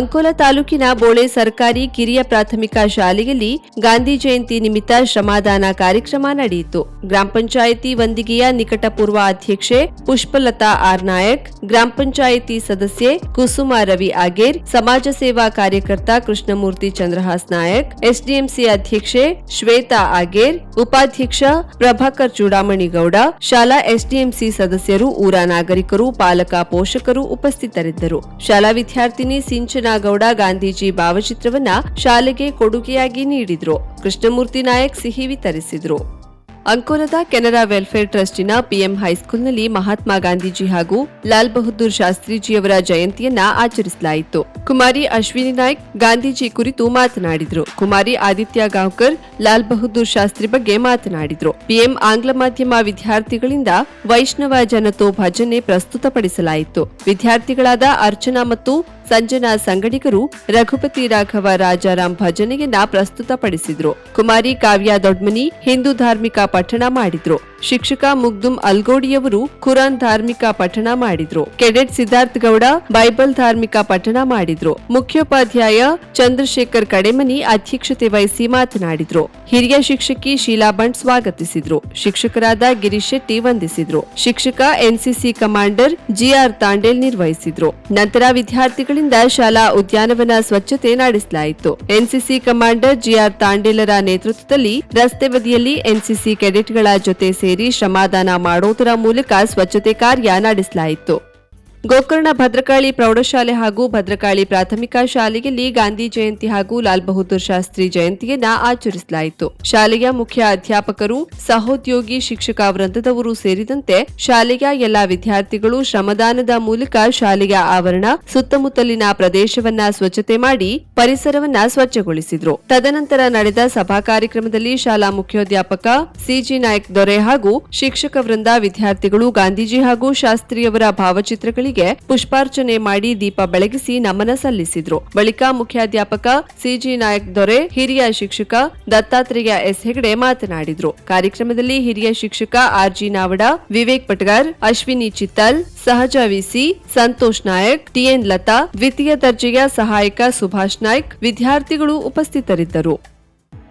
ಅಂಕೋಲಾ ತಾಲೂಕಿನ ಬೋಳೆ ಸರ್ಕಾರಿ ಕಿರಿಯ ಪ್ರಾಥಮಿಕ ಶಾಲೆಯಲ್ಲಿ ಗಾಂಧಿ ಜಯಂತಿ ನಿಮಿತ್ತ ಶ್ರಮದಾನ ಕಾರ್ಯಕ್ರಮ ನಡೆಯಿತು. ಗ್ರಾಮ ಪಂಚಾಯಿತಿ ವಂದಿಗೆಯ ನಿಕಟಪೂರ್ವ ಅಧ್ಯಕ್ಷೆ ಪುಷ್ಪಲತಾ ಆರ್ ನಾಯಕ್, ಗ್ರಾಮ ಪಂಚಾಯಿತಿ ಸದಸ್ಯೆ ಕುಸುಮ ರವಿ ಆಗೇರ್, ಸಮಾಜ ಸೇವಾ ಕಾರ್ಯಕರ್ತ ಕೃಷ್ಣಮೂರ್ತಿ ಚಂದ್ರಹಾಸ್ ನಾಯಕ್, ಎಸ್ಡಿಎಂಸಿ ಅಧ್ಯಕ್ಷೆ ಶ್ವೇತಾ ಆಗೇರ್, ಉಪಾಧ್ಯಕ್ಷ ಪ್ರಭಾಕರ್ ಚೂಡಾಮಣಿಗೌಡ, ಶಾಲಾ ಎಸ್ಡಿಎಂಸಿ ಸದಸ್ಯರು ಊರ ನಾಗರಿಕರು, ಪಾಲಕ ಪೋಷಕರು ಉಪಸ್ಥಿತರಿದ್ದರು. ಶಾಲಾ ವಿದ್ಯಾರ್ಥಿನಿ ಸಿಂಚನಾ ಗೌಡ ಗಾಂಧೀಜಿ ಭಾವಚಿತ್ರವನ್ನ ಶಾಲೆಗೆ ಕೊಡುಗೆಯಾಗಿ ನೀಡಿದ್ರು. ಕೃಷ್ಣಮೂರ್ತಿ ನಾಯಕ್ ಸಿಹಿ ವಿತರಿಸಿದ್ರು. ಅಂಕೋಲದ ಕೆನರಾ ವೆಲ್ಫೇರ್ ಟ್ರಸ್ಟಿನ ಪಿಎಂ ಹೈಸ್ಕೂಲ್ನಲ್ಲಿ ಮಹಾತ್ಮ ಗಾಂಧೀಜಿ ಹಾಗೂ ಲಾಲ್ ಬಹದ್ದೂರ್ ಶಾಸ್ತ್ರೀಜಿಯವರ ಜಯಂತಿಯನ್ನ ಆಚರಿಸಲಾಯಿತು. ಕುಮಾರಿ ಅಶ್ವಿನಿ ನಾಯ್ಕ್ ಗಾಂಧೀಜಿ ಕುರಿತು ಮಾತನಾಡಿದ್ರು. ಕುಮಾರಿ ಆದಿತ್ಯ ಗಾಂವ್ಕರ್, ಲಾಲ್ ಬಹದ್ದೂರ್ ಶಾಸ್ತ್ರಿ ಬಗ್ಗೆ ಮಾತನಾಡಿದ್ರು. ಪಿಎಂ ಆಂಗ್ಲ ಮಾಧ್ಯಮ ವಿದ್ಯಾರ್ಥಿಗಳಿಂದ ವೈಷ್ಣವ ಜನತೋ ಭಜನೆ ಪ್ರಸ್ತುತಪಡಿಸಲಾಯಿತು. ವಿದ್ಯಾರ್ಥಿಗಳಾದ ಅರ್ಚನಾ ಮತ್ತು ಸಂಜನಾ ಸಂಗಡಿಗರು ರಘುಪತಿ ರಾಘವ ರಾಜಾರಾಮ್ ಭಜನೆಯನ್ನ ಪ್ರಸ್ತುತಪಡಿಸಿದ್ರು. ಕುಮಾರಿ ಕಾವ್ಯ ದೊಡ್ಮನಿ ಹಿಂದೂ ಧಾರ್ಮಿಕ ಪಠಣ ಮಾಡಿದ್ರು. ಶಿಕ್ಷಕ ಮುಗ್ದುಂ ಅಲ್ಗೋಡಿಯವರು ಕುರಾನ್ ಧಾರ್ಮಿಕ ಪಠಣ ಮಾಡಿದ್ರು. ಕೆಡೆಟ್ ಸಿದ್ಧಾರ್ಥ ಗೌಡ ಬೈಬಲ್ ಧಾರ್ಮಿಕ ಪಠಣ ಮಾಡಿದ್ರು. ಮುಖ್ಯೋಪಾಧ್ಯಾಯ ಚಂದ್ರಶೇಖರ್ ಕಡೆಮನಿ ಅಧ್ಯಕ್ಷತೆ ವಹಿಸಿ ಮಾತನಾಡಿದ್ರು. ಹಿರಿಯ ಶಿಕ್ಷಕಿ ಶೀಲಾ ಬಂಟ್ ಸ್ವಾಗತಿಸಿದ್ರು. ಶಿಕ್ಷಕರಾದ ಗಿರೀಶ್ ಶೆಟ್ಟಿ ವಂದಿಸಿದ್ರು. ಶಿಕ್ಷಕ ಎನ್ಸಿಸಿ ಕಮಾಂಡರ್ ಜಿಆರ್ ತಾಂಡೇಲ್ ನಿರ್ವಹಿಸಿದ್ರು. ನಂತರ ವಿದ್ಯಾರ್ಥಿಗಳಿಂದ ಶಾಲಾ ಉದ್ಯಾನವನ ಸ್ವಚ್ಛತೆ ನಡೆಸಲಾಯಿತು. ಎನ್ಸಿಸಿ ಕಮಾಂಡರ್ ಜಿಆರ್ ತಾಂಡೇಲರ ನೇತೃತ್ವದಲ್ಲಿ ರಸ್ತೆ ಬದಿಯಲ್ಲಿ ಎನ್ಸಿಸಿ ಕೆಡೆಟ್ಗಳ ಜೊತೆ ಸೇರಿ ಶ್ರಮದಾನ ಮಾಡೋದರ ಮೂಲಕ ಸ್ವಚ್ಛತೆ ಕಾರ್ಯ ನಡೆಸಲಾಯಿತು. ಗೋಕರ್ಣ ಭದ್ರಕಾಳಿ ಪ್ರೌಢಶಾಲೆ ಹಾಗೂ ಭದ್ರಕಾಳಿ ಪ್ರಾಥಮಿಕ ಶಾಲೆಯಲ್ಲಿ ಗಾಂಧಿ ಜಯಂತಿ ಹಾಗೂ ಲಾಲ್ ಬಹದ್ದೂರ್ ಶಾಸ್ತ್ರಿ ಜಯಂತಿಯನ್ನ ಆಚರಿಸಲಾಯಿತು. ಶಾಲೆಯ ಮುಖ್ಯ ಅಧ್ಯಾಪಕರು, ಸಹೋದ್ಯೋಗಿ, ಶಿಕ್ಷಕ ವೃಂದದವರು ಸೇರಿದಂತೆ ಶಾಲೆಯ ಎಲ್ಲಾ ವಿದ್ಯಾರ್ಥಿಗಳು ಶ್ರಮದಾನದ ಮೂಲಕ ಶಾಲೆಯ ಆವರಣ, ಸುತ್ತಮುತ್ತಲಿನ ಪ್ರದೇಶವನ್ನ ಸ್ವಚ್ಛತೆ ಮಾಡಿ ಪರಿಸರವನ್ನ ಸ್ವಚ್ಛಗೊಳಿಸಿದ್ರು. ತದನಂತರ ನಡೆದ ಸಭಾ ಕಾರ್ಯಕ್ರಮದಲ್ಲಿ ಶಾಲಾ ಮುಖ್ಯೋಧ್ಯಾಪಕ ಸಿಜಿ ನಾಯಕ್ ದೊರೆ ಹಾಗೂ ಶಿಕ್ಷಕ ವೃಂದ ವಿದ್ಯಾರ್ಥಿಗಳು ಗಾಂಧೀಜಿ ಹಾಗೂ ಶಾಸ್ತ್ರಿಯವರ ಭಾವಚಿತ್ರಗಳಿಗೆ ಪುಷ್ಪಾರ್ಚನೆ ಮಾಡಿ ದೀಪ ಬೆಳಗಿಸಿ ನಮನ ಸಲ್ಲಿಸಿದ್ರು. ಬಳಿಕ ಮುಖ್ಯಾಧ್ಯಾಪಕ ಸಿಜಿ ನಾಯಕ್ ದೊರೆ, ಹಿರಿಯ ಶಿಕ್ಷಕ ದತ್ತಾತ್ರೇಯ ಎಸ್. ಹೆಗಡೆ ಮಾತನಾಡಿದ್ರು. ಕಾರ್ಯಕ್ರಮದಲ್ಲಿ ಹಿರಿಯ ಶಿಕ್ಷಕ ಆರ್ಜಿ ನಾವಡ, ವಿವೇಕ್ ಪಟ್ಗಾರ್, ಅಶ್ವಿನಿ ಚಿತ್ತಲ್, ಸಹಜ ವಿಸಿ ಸಂತೋಷ್ ನಾಯಕ್, ಟಿಎನ್ ಲತಾ, ದ್ವಿತೀಯ ದರ್ಜೆಯ ಸಹಾಯಕ ಸುಭಾಷ್ ನಾಯ್ಕ್ ವಿದ್ಯಾರ್ಥಿಗಳು ಉಪಸ್ಥಿತರಿದ್ದರು.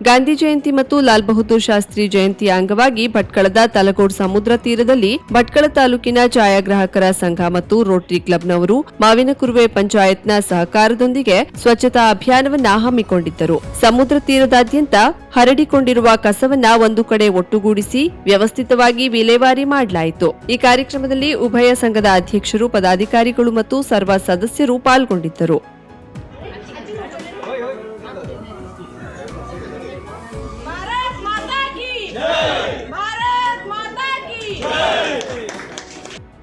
ಗಾಂಧಿ ಜಯಂತಿ ಮತ್ತು ಲಾಲ್ ಬಹದ್ದೂರ್ ಶಾಸ್ತ್ರಿ ಜಯಂತಿಯ ಅಂಗವಾಗಿ ಭಟ್ಕಳದ ತಲಗೋಡ್ ಸಮುದ್ರ ತೀರದಲ್ಲಿ ಭಟ್ಕಳ ತಾಲೂಕಿನ ಛಾಯಾಗ್ರಾಹಕರ ಸಂಘ ಮತ್ತು ರೋಟರಿ ಕ್ಲಬ್ನವರು ಮಾವಿನಕುರುವೆ ಪಂಚಾಯತ್ನ ಸಹಕಾರದೊಂದಿಗೆ ಸ್ವಚ್ಛತಾ ಅಭಿಯಾನವನ್ನ ಹಮ್ಮಿಕೊಂಡಿದ್ದರು. ಸಮುದ್ರ ತೀರದಾದ್ಯಂತ ಹರಡಿಕೊಂಡಿರುವ ಕಸವನ್ನ ಒಂದು ಕಡೆ ಒಟ್ಟುಗೂಡಿಸಿ ವ್ಯವಸ್ಥಿತವಾಗಿ ವಿಲೇವಾರಿ ಮಾಡಲಾಯಿತು. ಈ ಕಾರ್ಯಕ್ರಮದಲ್ಲಿ ಉಭಯ ಸಂಘದ ಅಧ್ಯಕ್ಷರು, ಪದಾಧಿಕಾರಿಗಳು ಮತ್ತು ಸರ್ವ ಸದಸ್ಯರು ಪಾಲ್ಗೊಂಡಿದ್ದರು. ભારત માતા કી જય!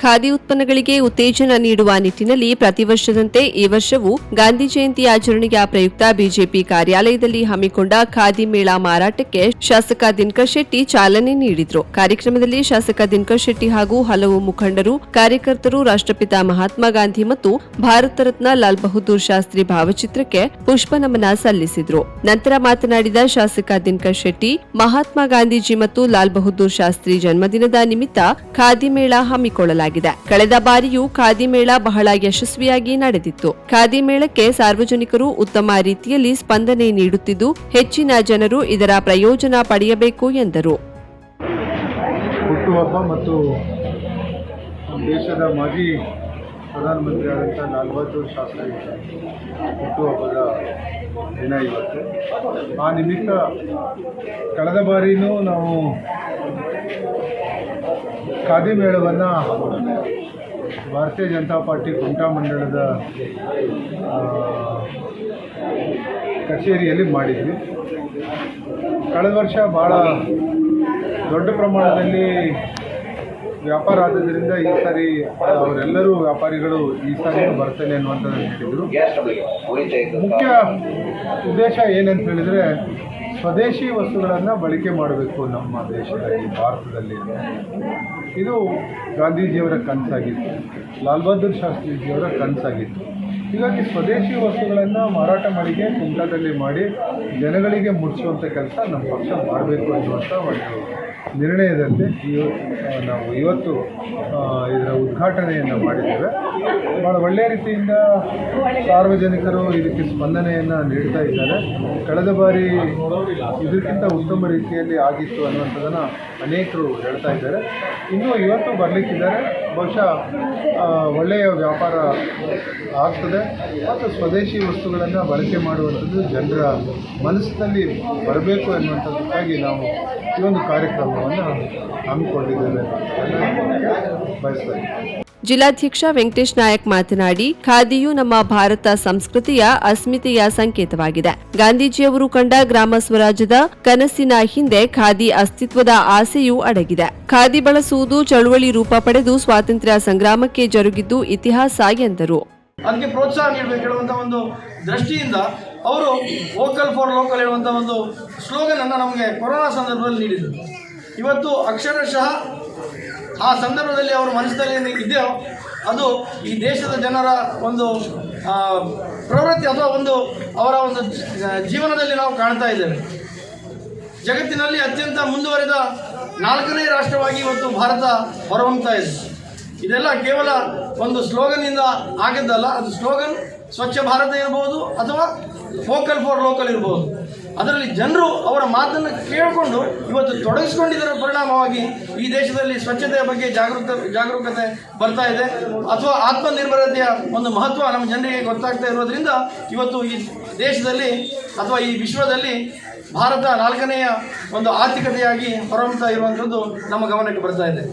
ಖಾದಿ ಉತ್ಪನ್ನಗಳಿಗೆ ಉತ್ತೇಜನ ನೀಡುವ ನಿಟ್ಟಿನಲ್ಲಿ ಪ್ರತಿ ವರ್ಷದಂತೆ ಈ ವರ್ಷವೂ ಗಾಂಧಿ ಜಯಂತಿ ಆಚರಣೆಯ ಪ್ರಯುಕ್ತ ಬಿಜೆಪಿ ಕಾರ್ಯಾಲಯದಲ್ಲಿ ಹಮ್ಮಿಕೊಂಡ ಖಾದಿ ಮೇಳ ಮಾರಾಟಕ್ಕೆ ಶಾಸಕ ದಿನಕರ್ ಶೆಟ್ಟಿ ಚಾಲನೆ ನೀಡಿದರು. ಕಾರ್ಯಕ್ರಮದಲ್ಲಿ ಶಾಸಕ ದಿನಕರ್ ಶೆಟ್ಟಿ ಹಾಗೂ ಹಲವು ಮುಖಂಡರು, ಕಾರ್ಯಕರ್ತರು, ರಾಷ್ಟ್ರಪಿತ ಮಹಾತ್ಮ ಗಾಂಧಿ ಮತ್ತು ಭಾರತ ರತ್ನ ಲಾಲ್ ಬಹದ್ದೂರ್ ಶಾಸ್ತ್ರಿ ಭಾವಚಿತ್ರಕ್ಕೆ ಪುಷ್ಪ ನಮನ ಸಲ್ಲಿಸಿದರು. ನಂತರ ಮಾತನಾಡಿದ ಶಾಸಕ ದಿನಕರ್ ಶೆಟ್ಟಿ, ಮಹಾತ್ಮ ಗಾಂಧೀಜಿ ಮತ್ತು ಲಾಲ್ ಬಹದ್ದೂರ್ ಶಾಸ್ತ್ರಿ ಜನ್ಮದಿನದ ನಿಮಿತ್ತ ಖಾದಿ ಮೇಳ ಹಮ್ಮಿಕೊಳ್ಳಲಾಗಿದೆ ಕಳೆದ ಬಾರಿಯೂ ಖಾದಿ ಮೇಳ ಬಹಳ ಯಶಸ್ವಿಯಾಗಿ ನಡೆದಿತ್ತು. ಖಾದಿ ಮೇಳಕ್ಕೆ ಸಾರ್ವಜನಿಕರು ಉತ್ತಮ ರೀತಿಯಲ್ಲಿ ಸ್ಪಂದನೆ ನೀಡುತ್ತಿದ್ದು, ಹೆಚ್ಚಿನ ಜನರು ಇದರ ಪ್ರಯೋಜನ ಪಡೆಯಬೇಕು ಎಂದರು. ದೇಶದ ಮಾಜಿ ಪ್ರಧಾನಮಂತ್ರಿ ಆದಂಥ ಲಾಲ್ ಬಹದ್ದೂರ್ ಶಾಸ್ತ್ರಿ ಹುಟ್ಟುಹಬ್ಬದ ದಿನ ಇವತ್ತು. ಆ ನಿಮಿತ್ತ ಕಳೆದ ಬಾರಿನೂ ನಾವು ಖಾದಿ ಮೇಳವನ್ನು ಭಾರತೀಯ ಜನತಾ ಪಾರ್ಟಿ ಕುಂಟಾ ಮಂಡಳದ ಕಚೇರಿಯಲ್ಲಿ ಮಾಡಿದ್ವಿ. ಕಳೆದ ವರ್ಷ ಭಾಳ ದೊಡ್ಡ ಪ್ರಮಾಣದಲ್ಲಿ ವ್ಯಾಪಾರ ಆದ್ದರಿಂದ ಈ ಸಾರಿ ಅವರೆಲ್ಲರೂ ವ್ಯಾಪಾರಿಗಳು ಈ ಸಾರಿ ಬರ್ತೇನೆ ಅನ್ನುವಂಥದ್ದನ್ನು ಹೇಳಿದರು ಮುಖ್ಯ ಉದ್ದೇಶ ಏನಂತ ಹೇಳಿದರೆ, ಸ್ವದೇಶಿ ವಸ್ತುಗಳನ್ನು ಬಳಕೆ ಮಾಡಬೇಕು ನಮ್ಮ ದೇಶದಲ್ಲಿ, ಭಾರತದಲ್ಲಿ ಇದು ಗಾಂಧೀಜಿಯವರ ಕನಸಾಗಿತ್ತು, ಲಾಲ್ ಬಹದ್ದೂರ್ ಶಾಸ್ತ್ರೀಜಿಯವರ ಕನಸಾಗಿತ್ತು. ಹೀಗಾಗಿ ಸ್ವದೇಶಿ ವಸ್ತುಗಳನ್ನು ಮಾರಾಟ ಮಾಡಿಗೆ ಕುಂಟದಲ್ಲಿ ಮಾಡಿ, ಜನಗಳಿಗೆ ಮುಟ್ಟಿಸುವಂಥ ಕೆಲಸ ನಮ್ಮ ಪಕ್ಷ ಮಾಡಬೇಕು ಅನ್ನುವಂಥ ಒಂದು ನಿರ್ಣಯದಂತೆ ಇವ- ನಾವು ಇವತ್ತು ಇದರ ಉದ್ಘಾಟನೆಯನ್ನು ಮಾಡಿದ್ದೇವೆ. ಭಾಳ ಒಳ್ಳೆಯ ರೀತಿಯಿಂದ ಸಾರ್ವಜನಿಕರು ಇದಕ್ಕೆ ಸ್ಪಂದನೆಯನ್ನು ನೀಡ್ತಾ ಇದ್ದಾರೆ. ಕಳೆದ ಬಾರಿ ಇದಕ್ಕಿಂತ ಉತ್ತಮ ರೀತಿಯಲ್ಲಿ ಆಗಿತ್ತು ಅನ್ನುವಂಥದ್ದನ್ನು ಅನೇಕರು ಹೇಳ್ತಾ ಇದ್ದಾರೆ. ಇನ್ನೂ ಇವತ್ತು ಬರಲಿಕ್ಕಿದ್ದಾರೆ. ಬಹುಶಃ ಒಳ್ಳೆಯ ವ್ಯಾಪಾರ ಆಗ್ತದೆ. ಮತ್ತು ಸ್ವದೇಶಿ ವಸ್ತುಗಳನ್ನು ಬಳಕೆ ಮಾಡುವಂಥದ್ದು ಜನರ ಮನಸ್ಸಿನಲ್ಲಿ ಬರಬೇಕು ಅನ್ನುವಂಥದ್ದಕ್ಕಾಗಿ ನಾವು ಈ ಒಂದು ಕಾರ್ಯಕ್ರಮವನ್ನು ಹಮ್ಮಿಕೊಂಡಿದ್ದೇವೆ. ಜಿಲ್ಲಾಧ್ಯಕ್ಷ ವೆಂಕಟೇಶ್ ನಾಯಕ್ ಮಾತನಾಡಿ ಖಾದಿಯು ನಮ್ಮ ಭಾರತ ಸಂಸ್ಕೃತಿಯ ಅಸ್ಮಿತೆಯ ಸಂಕೇತವಾಗಿದೆ. ಗಾಂಧೀಜಿಯವರು ಕಂಡ ಗ್ರಾಮ ಸ್ವರಾಜ್ಯದ ಕನಸಿನ ಹಿಂದೆ ಖಾದಿ ಅಸ್ತಿತ್ವದ ಆಸೆಯೂ ಅಡಗಿದೆ. ಖಾದಿ ಬಳಸುವುದು ಚಳುವಳಿ ರೂಪ ಪಡೆದು ಸ್ವಾತಂತ್ರ್ಯ ಸಂಗ್ರಾಮಕ್ಕೆ ಜರುಗಿದ್ದು ಇತಿಹಾಸ ಎಂದರು. ಅದಕ್ಕೆ ಪ್ರೋತ್ಸಾಹ ನೀಡಬೇಕು ಹೇಳುವಂಥ ಒಂದು ದೃಷ್ಟಿಯಿಂದ ಅವರು ವೋಕಲ್ ಫಾರ್ ಲೋಕಲ್ ಹೇಳುವಂಥ ಒಂದು ಸ್ಲೋಗನ್ ಅನ್ನು ನಮಗೆ ಕೊರೋನಾ ಸಂದರ್ಭದಲ್ಲಿ ನೀಡಿದರು. ಇವತ್ತು ಅಕ್ಷರಶಃ ಆ ಸಂದರ್ಭದಲ್ಲಿ ಅವರ ಮನಸ್ಸಿನಲ್ಲಿ ಇದೆಯೋ ಅದು ಈ ದೇಶದ ಜನರ ಒಂದು ಪ್ರವೃತ್ತಿ ಅಥವಾ ಒಂದು ಅವರ ಒಂದು ಜೀವನದಲ್ಲಿ ನಾವು ಕಾಣ್ತಾ ಇದ್ದೇವೆ. ಜಗತ್ತಿನಲ್ಲಿ ಅತ್ಯಂತ ಮುಂದುವರೆದ ನಾಲ್ಕನೇ ರಾಷ್ಟ್ರವಾಗಿ ಇವತ್ತು ಭಾರತ ಹೊರಹೊಮ್ತಾ ಇದೆ. ಇದೆಲ್ಲ ಕೇವಲ ಒಂದು ಸ್ಲೋಗನ್ನಿಂದ ಆಗಿದ್ದಲ್ಲ, ಅದು ಸ್ಲೋಗನ್ ಸ್ವಚ್ಛ ಭಾರತ ಇರಬಹುದು ಅಥವಾ ಫೋಕಲ್ ಫಾರ್ ಲೋಕಲ್ ಇರಬಹುದು ಅದರಲ್ಲಿ ಜನರು ಅವರ ಮಾತನ್ನು ಕೇಳಿಕೊಂಡು ಇವತ್ತು ತೊಡಗಿಸ್ಕೊಂಡಿದ್ದರ ಪರಿಣಾಮವಾಗಿ ಈ ದೇಶದಲ್ಲಿ ಸ್ವಚ್ಛತೆಯ ಬಗ್ಗೆ ಜಾಗೃತ, ಜಾಗರೂಕತೆ ಬರ್ತಾ ಇದೆ. ಅಥವಾ ಆತ್ಮನಿರ್ಭರತೆಯ ಒಂದು ಮಹತ್ವ ನಮ್ಮ ಜನರಿಗೆ ಗೊತ್ತಾಗ್ತಾ ಇರೋದ್ರಿಂದ ಇವತ್ತು ಈ ದೇಶದಲ್ಲಿ ಅಥವಾ ಈ ವಿಶ್ವದಲ್ಲಿ ಭಾರತ ನಾಲ್ಕನೆಯ ಒಂದು ಆರ್ಥಿಕತೆಯಾಗಿ ಹೊರಹೊಮ್ತಾ ಇರುವಂಥದ್ದು ನಮ್ಮ ಗಮನಕ್ಕೆ ಬರ್ತಾ ಇದೆ.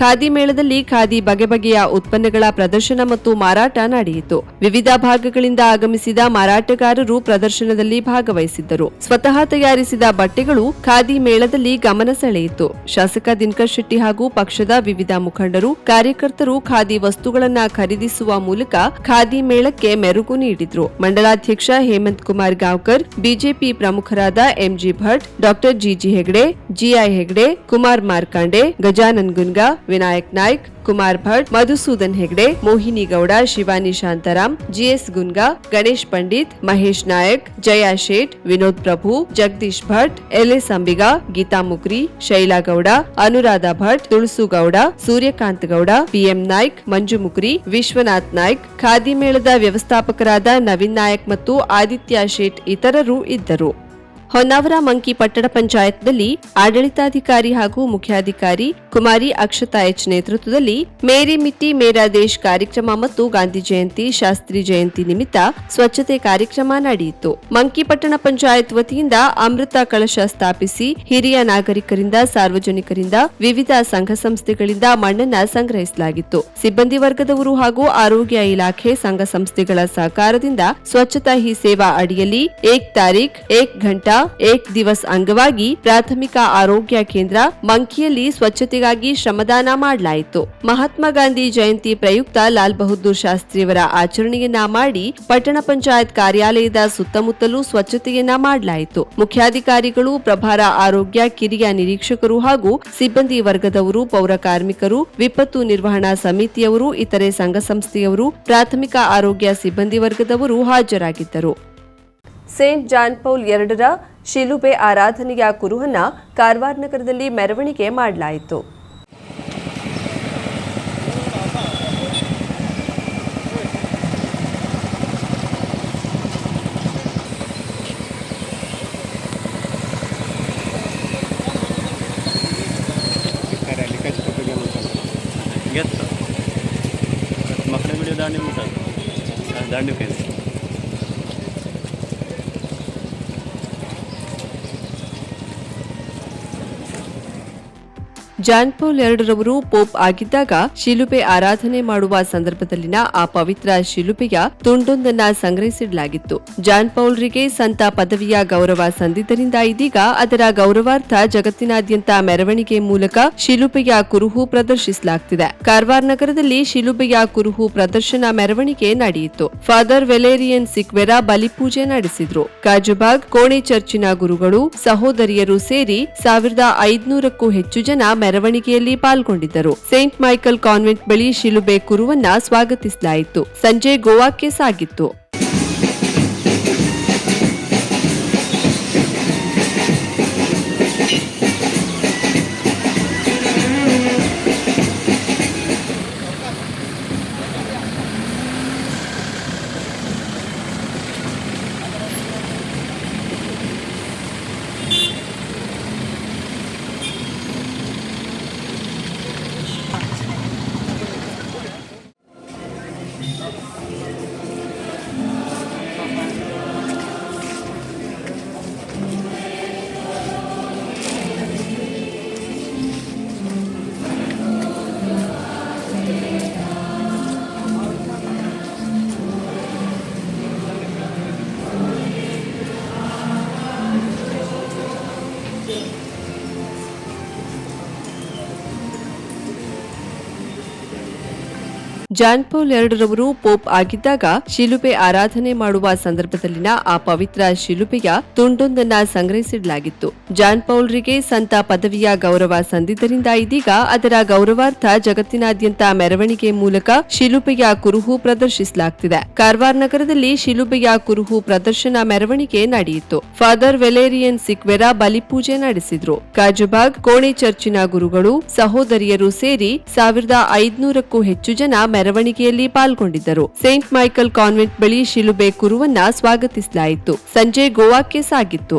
ಖಾದಿ ಮೇಳದಲ್ಲಿ ಖಾದಿ ಬಗೆ ಬಗೆಯ ಉತ್ಪನ್ನಗಳ ಪ್ರದರ್ಶನ ಮತ್ತು ಮಾರಾಟ ನಡೆಯಿತು. ವಿವಿಧ ಭಾಗಗಳಿಂದ ಆಗಮಿಸಿದ ಮಾರಾಟಗಾರರು ಪ್ರದರ್ಶನದಲ್ಲಿ ಭಾಗವಹಿಸಿದ್ದರು. ಸ್ವತಃ ತಯಾರಿಸಿದ ಬಟ್ಟೆಗಳು ಖಾದಿ ಮೇಳದಲ್ಲಿ ಗಮನ ಸೆಳೆಯಿತು. ಶಾಸಕ ದಿನಕರ್ ಶೆಟ್ಟಿ ಹಾಗೂ ಪಕ್ಷದ ವಿವಿಧ ಮುಖಂಡರು, ಕಾರ್ಯಕರ್ತರು ಖಾದಿ ವಸ್ತುಗಳನ್ನು ಖರೀದಿಸುವ ಮೂಲಕ ಖಾದಿ ಮೇಳಕ್ಕೆ ಮೆರುಗು ನೀಡಿದ್ರು. ಮಂಡಲಾಧ್ಯಕ್ಷ ಹೇಮಂತ್ ಕುಮಾರ್ ಗಾಂವ್ಕರ್, ಬಿಜೆಪಿ ಪ್ರಮುಖರಾದ MG Bhat, doctor GG Hegde, GI Hegde, Kumar Markande, Gajanan Gunga Vinayak Naik, Kumar Bhat, Madhusudan Hegde, Mohini Gowda, Shivani Shantaram, GS Gunga, Ganesh Pandit, Mahesh Nayak, Jaya Shet, Vinod Prabhu, Jagadish Bhat LS Ambiga Geeta Mukri, Shaila Gowda, Anuradha Bhat, Tulasu Gowda, Suryakant Gowda, PM Naik, Manju Mukri, Vishwanath Naik, khadi ಮೇಳದ ವ್ಯವಸ್ಥಾಪಕರಾದ ನವೀನ್ ನಾಯಕ್ ಮತ್ತು ಆದಿತ್ಯ ಶೇಟ್ ಇತರರು ಇದ್ದರು. Honnavar monkey ಪಟ್ಟಣ ಪಂಚಾಯತ್ನಲ್ಲಿ ಆಡಳಿತಾಧಿಕಾರಿ ಹಾಗೂ ಮುಖ್ಯಾಧಿಕಾರಿ Kumari Akshata H ನೇತೃತ್ವದಲ್ಲಿ ಮೇರಿ ಮಿಟ್ಟಿ ಮೇರಾ ದೇಶ್ ಕಾರ್ಯಕ್ರಮ ಮತ್ತು ಗಾಂಧಿ ಜಯಂತಿ, ಶಾಸ್ತ್ರಿ ಜಯಂತಿ ನಿಮಿತ್ತ ಸ್ವಚ್ಛತೆ ಕಾರ್ಯಕ್ರಮ ನಡೆಯಿತು. ಮಂಕಿ ಪಟ್ಟಣ ಪಂಚಾಯತ್ ವತಿಯಿಂದ ಅಮೃತ ಕಳಶ ಸ್ಥಾಪಿಸಿ ಹಿರಿಯ ನಾಗರಿಕರಿಂದ, ಸಾರ್ವಜನಿಕರಿಂದ, ವಿವಿಧ ಸಂಘ ಸಂಸ್ಥೆಗಳಿಂದ ಮಣ್ಣನ್ನ ಸಂಗ್ರಹಿಸಲಾಗಿತ್ತು. ಸಿಬ್ಬಂದಿ ವರ್ಗದವರು ಹಾಗೂ ಆರೋಗ್ಯ ಇಲಾಖೆ ಸಂಘ ಸಂಸ್ಥೆಗಳ ಸಹಕಾರದಿಂದ ಸ್ವಚ್ಛತಾ ಹಿ ಸೇವಾ ಅಡಿಯಲ್ಲಿ ಏಕ್ ತಾರೀಖ್, ಏಕ್ ಘಂಟಾ ಏಕ್ ದಿವಸ್ ಅಂಗವಾಗಿ ಪ್ರಾಥಮಿಕ ಆರೋಗ್ಯ ಕೇಂದ್ರ ಮಂಕಿಯಲ್ಲಿ ಸ್ವಚ್ಛತೆಗಾಗಿ ಶ್ರಮದಾನ ಮಾಡಲಾಯಿತು. ಮಹಾತ್ಮ ಗಾಂಧಿ ಜಯಂತಿ ಪ್ರಯುಕ್ತ ಲಾಲ್ ಬಹದ್ದೂರ್ ಶಾಸ್ತ್ರಿಯವರ ಆಚರಣೆಯನ್ನ ಮಾಡಿ ಪಟ್ಟಣ ಪಂಚಾಯತ್ ಕಾರ್ಯಾಲಯದ ಸುತ್ತಮುತ್ತಲೂ ಸ್ವಚ್ಛತೆಯನ್ನ ಮಾಡಲಾಯಿತು. ಮುಖ್ಯಾಧಿಕಾರಿಗಳು, ಪ್ರಭಾರ ಆರೋಗ್ಯ ಕಿರಿಯ ನಿರೀಕ್ಷಕರು ಹಾಗೂ ಸಿಬ್ಬಂದಿ ವರ್ಗದವರು, ಪೌರ ಕಾರ್ಮಿಕರು, ವಿಪತ್ತು ನಿರ್ವಹಣಾ ಸಮಿತಿಯವರು, ಇತರೆ ಸಂಘ ಸಂಸ್ಥೆಯವರು, ಪ್ರಾಥಮಿಕ ಆರೋಗ್ಯ ಸಿಬ್ಬಂದಿ ವರ್ಗದವರು ಹಾಜರಾಗಿದ್ದರು. ಸೇಂಟ್ ಜಾನ್ ಪೌಲ್ ಎರಡರ शिलुबे आराधन कुरह कारवार नगर मेरवण दंड दंड कैसे ಜಾನ್ ಪೌಲ್ ಎರಡರವರು ಪೋಪ್ ಆಗಿದ್ದಾಗ ಶಿಲುಬೆ ಆರಾಧನೆ ಮಾಡುವ ಸಂದರ್ಭದಲ್ಲಿನ ಆ ಪವಿತ್ರ ಶಿಲುಬೆಯ ತುಂಡೊಂದನ್ನ ಸಂಗ್ರಹಿಸಿಡಲಾಗಿತ್ತು. ಜಾನ್ ಪೌಲ್ರಿಗೆ ಸಂತ ಪದವಿಯ ಗೌರವ ಸಂದಿದ್ದರಿಂದ ಇದೀಗ ಅದರ ಗೌರವಾರ್ಥ ಜಗತ್ತಿನಾದ್ಯಂತ ಮೆರವಣಿಗೆ ಮೂಲಕ ಶಿಲುಬೆಯ ಕುರುಹು ಪ್ರದರ್ಶಿಸಲಾಗ್ತಿದೆ. ಕಾರವಾರ ನಗರದಲ್ಲಿ ಶಿಲುಬೆಯ ಕುರುಹು ಪ್ರದರ್ಶನ ಮೆರವಣಿಗೆ ನಡೆಯಿತು. ಫಾದರ್ ವೆಲೇರಿಯನ್ ಸಿಕ್ವೆರಾ ಬಲಿಪೂಜೆ ನಡೆಸಿದ್ರು. ಕಾಜುಬಾಗ್, ಕೋಣೆ ಚರ್ಚಿನ ಗುರುಗಳು, ಸಹೋದರಿಯರು ಸೇರಿ ಸಾವಿರದ ಐದುನೂರಕ್ಕೂ ಹೆಚ್ಚು ಜನ ಮೆರವಣಿಗೆಯಲ್ಲಿ ಪಾಲ್ಗೊಂಡಿದ್ದರು. ಸೇಂಟ್ ಮೈಕಲ್ ಕಾನ್ವೆಂಟ್ ಬಳಿ ಶಿಲುಬೆ ಕುರುವನ್ನ ಸ್ವಾಗತಿಸಲಾಯಿತು. ಸಂಜೆ ಗೋವಾಕ್ಕೆ ಸಾಗಿತ್ತು. ಜಾನ್ ಪೌಲ್ ಎರಡರವರು ಪೋಪ್ ಆಗಿದ್ದಾಗ ಶಿಲುಬೆ ಆರಾಧನೆ ಮಾಡುವ ಸಂದರ್ಭದಲ್ಲಿನ ಆ ಪವಿತ್ರ ಶಿಲುಬೆಯ ತುಂಡೊಂದನ್ನ ಸಂಗ್ರಹಿಸಿಡಲಾಗಿತ್ತು. ಜಾನ್ ಪೌಲ್ರಿಗೆ ಸಂತ ಪದವಿಯ ಗೌರವ ಸಂದಿದ್ದರಿಂದ ಇದೀಗ ಅದರ ಗೌರವಾರ್ಥ ಜಗತ್ತಿನಾದ್ಯಂತ ಮೆರವಣಿಗೆ ಮೂಲಕ ಶಿಲುಬೆಯ ಕುರುಹು ಪ್ರದರ್ಶಿಸಲಾಗ್ತಿದೆ. ಕಾರವಾರ್ ನಗರದಲ್ಲಿ ಶಿಲುಬೆಯ ಕುರುಹು ಪ್ರದರ್ಶನ ಮೆರವಣಿಗೆ ನಡೆಯಿತು. ಫಾದರ್ ವೆಲೇರಿಯನ್ ಸಿಕ್ವೆರಾ ಬಲಿಪೂಜೆ ನಡೆಸಿದ್ರು. ಕಾಜುಬಾಗ್, ಕೋಣೆ ಚರ್ಚಿನ ಗುರುಗಳು, ಸಹೋದರಿಯರು ಸೇರಿ ಸಾವಿರದ ಐದುನೂರಕ್ಕೂ ಹೆಚ್ಚು ಜನ ಮೆರವಣಿಗೆಯಲ್ಲಿ ಪಾಲ್ಗೊಂಡಿದ್ದರು. ಸೇಂಟ್ ಮೈಕಲ್ ಕಾನ್ವೆಂಟ್ ಬಳಿ ಶಿಲುಬೆ ಕುರುವನ್ನ ಸ್ವಾಗತಿಸಲಾಯಿತು. ಸಂಜೆ ಗೋವಾಕ್ಕೆ ಸಾಗಿತ್ತು.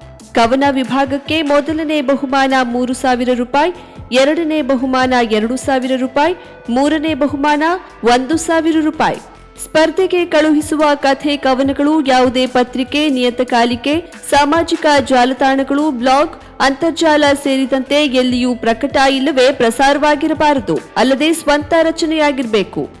ಕವನ ವಿಭಾಗಕ್ಕೆ ಮೊದಲನೇ ಬಹುಮಾನ ಮೂರು ಸಾವಿರ ರೂಪಾಯಿ, ಎರಡನೇ ಬಹುಮಾನ ಎರಡು ಸಾವಿರ ರೂಪಾಯಿ, ಮೂರನೇ ಬಹುಮಾನ ಒಂದು ಸಾವಿರ ರೂಪಾಯಿ. ಸ್ಪರ್ಧೆಗೆ ಕಳುಹಿಸುವ ಕಥೆ ಕವನಗಳು ಯಾವುದೇ ಪತ್ರಿಕೆ, ನಿಯತಕಾಲಿಕೆ, ಸಾಮಾಜಿಕ ಜಾಲತಾಣಗಳು, ಬ್ಲಾಗ್, ಅಂತರ್ಜಾಲ ಸೇರಿದಂತೆ ಎಲ್ಲಿಯೂ ಪ್ರಕಟ ಇಲ್ಲವೇ ಪ್ರಸಾರವಾಗಿರಬಾರದು. ಅಲ್ಲದೆ ಸ್ವಂತ ರಚನೆಯಾಗಿರಬೇಕು.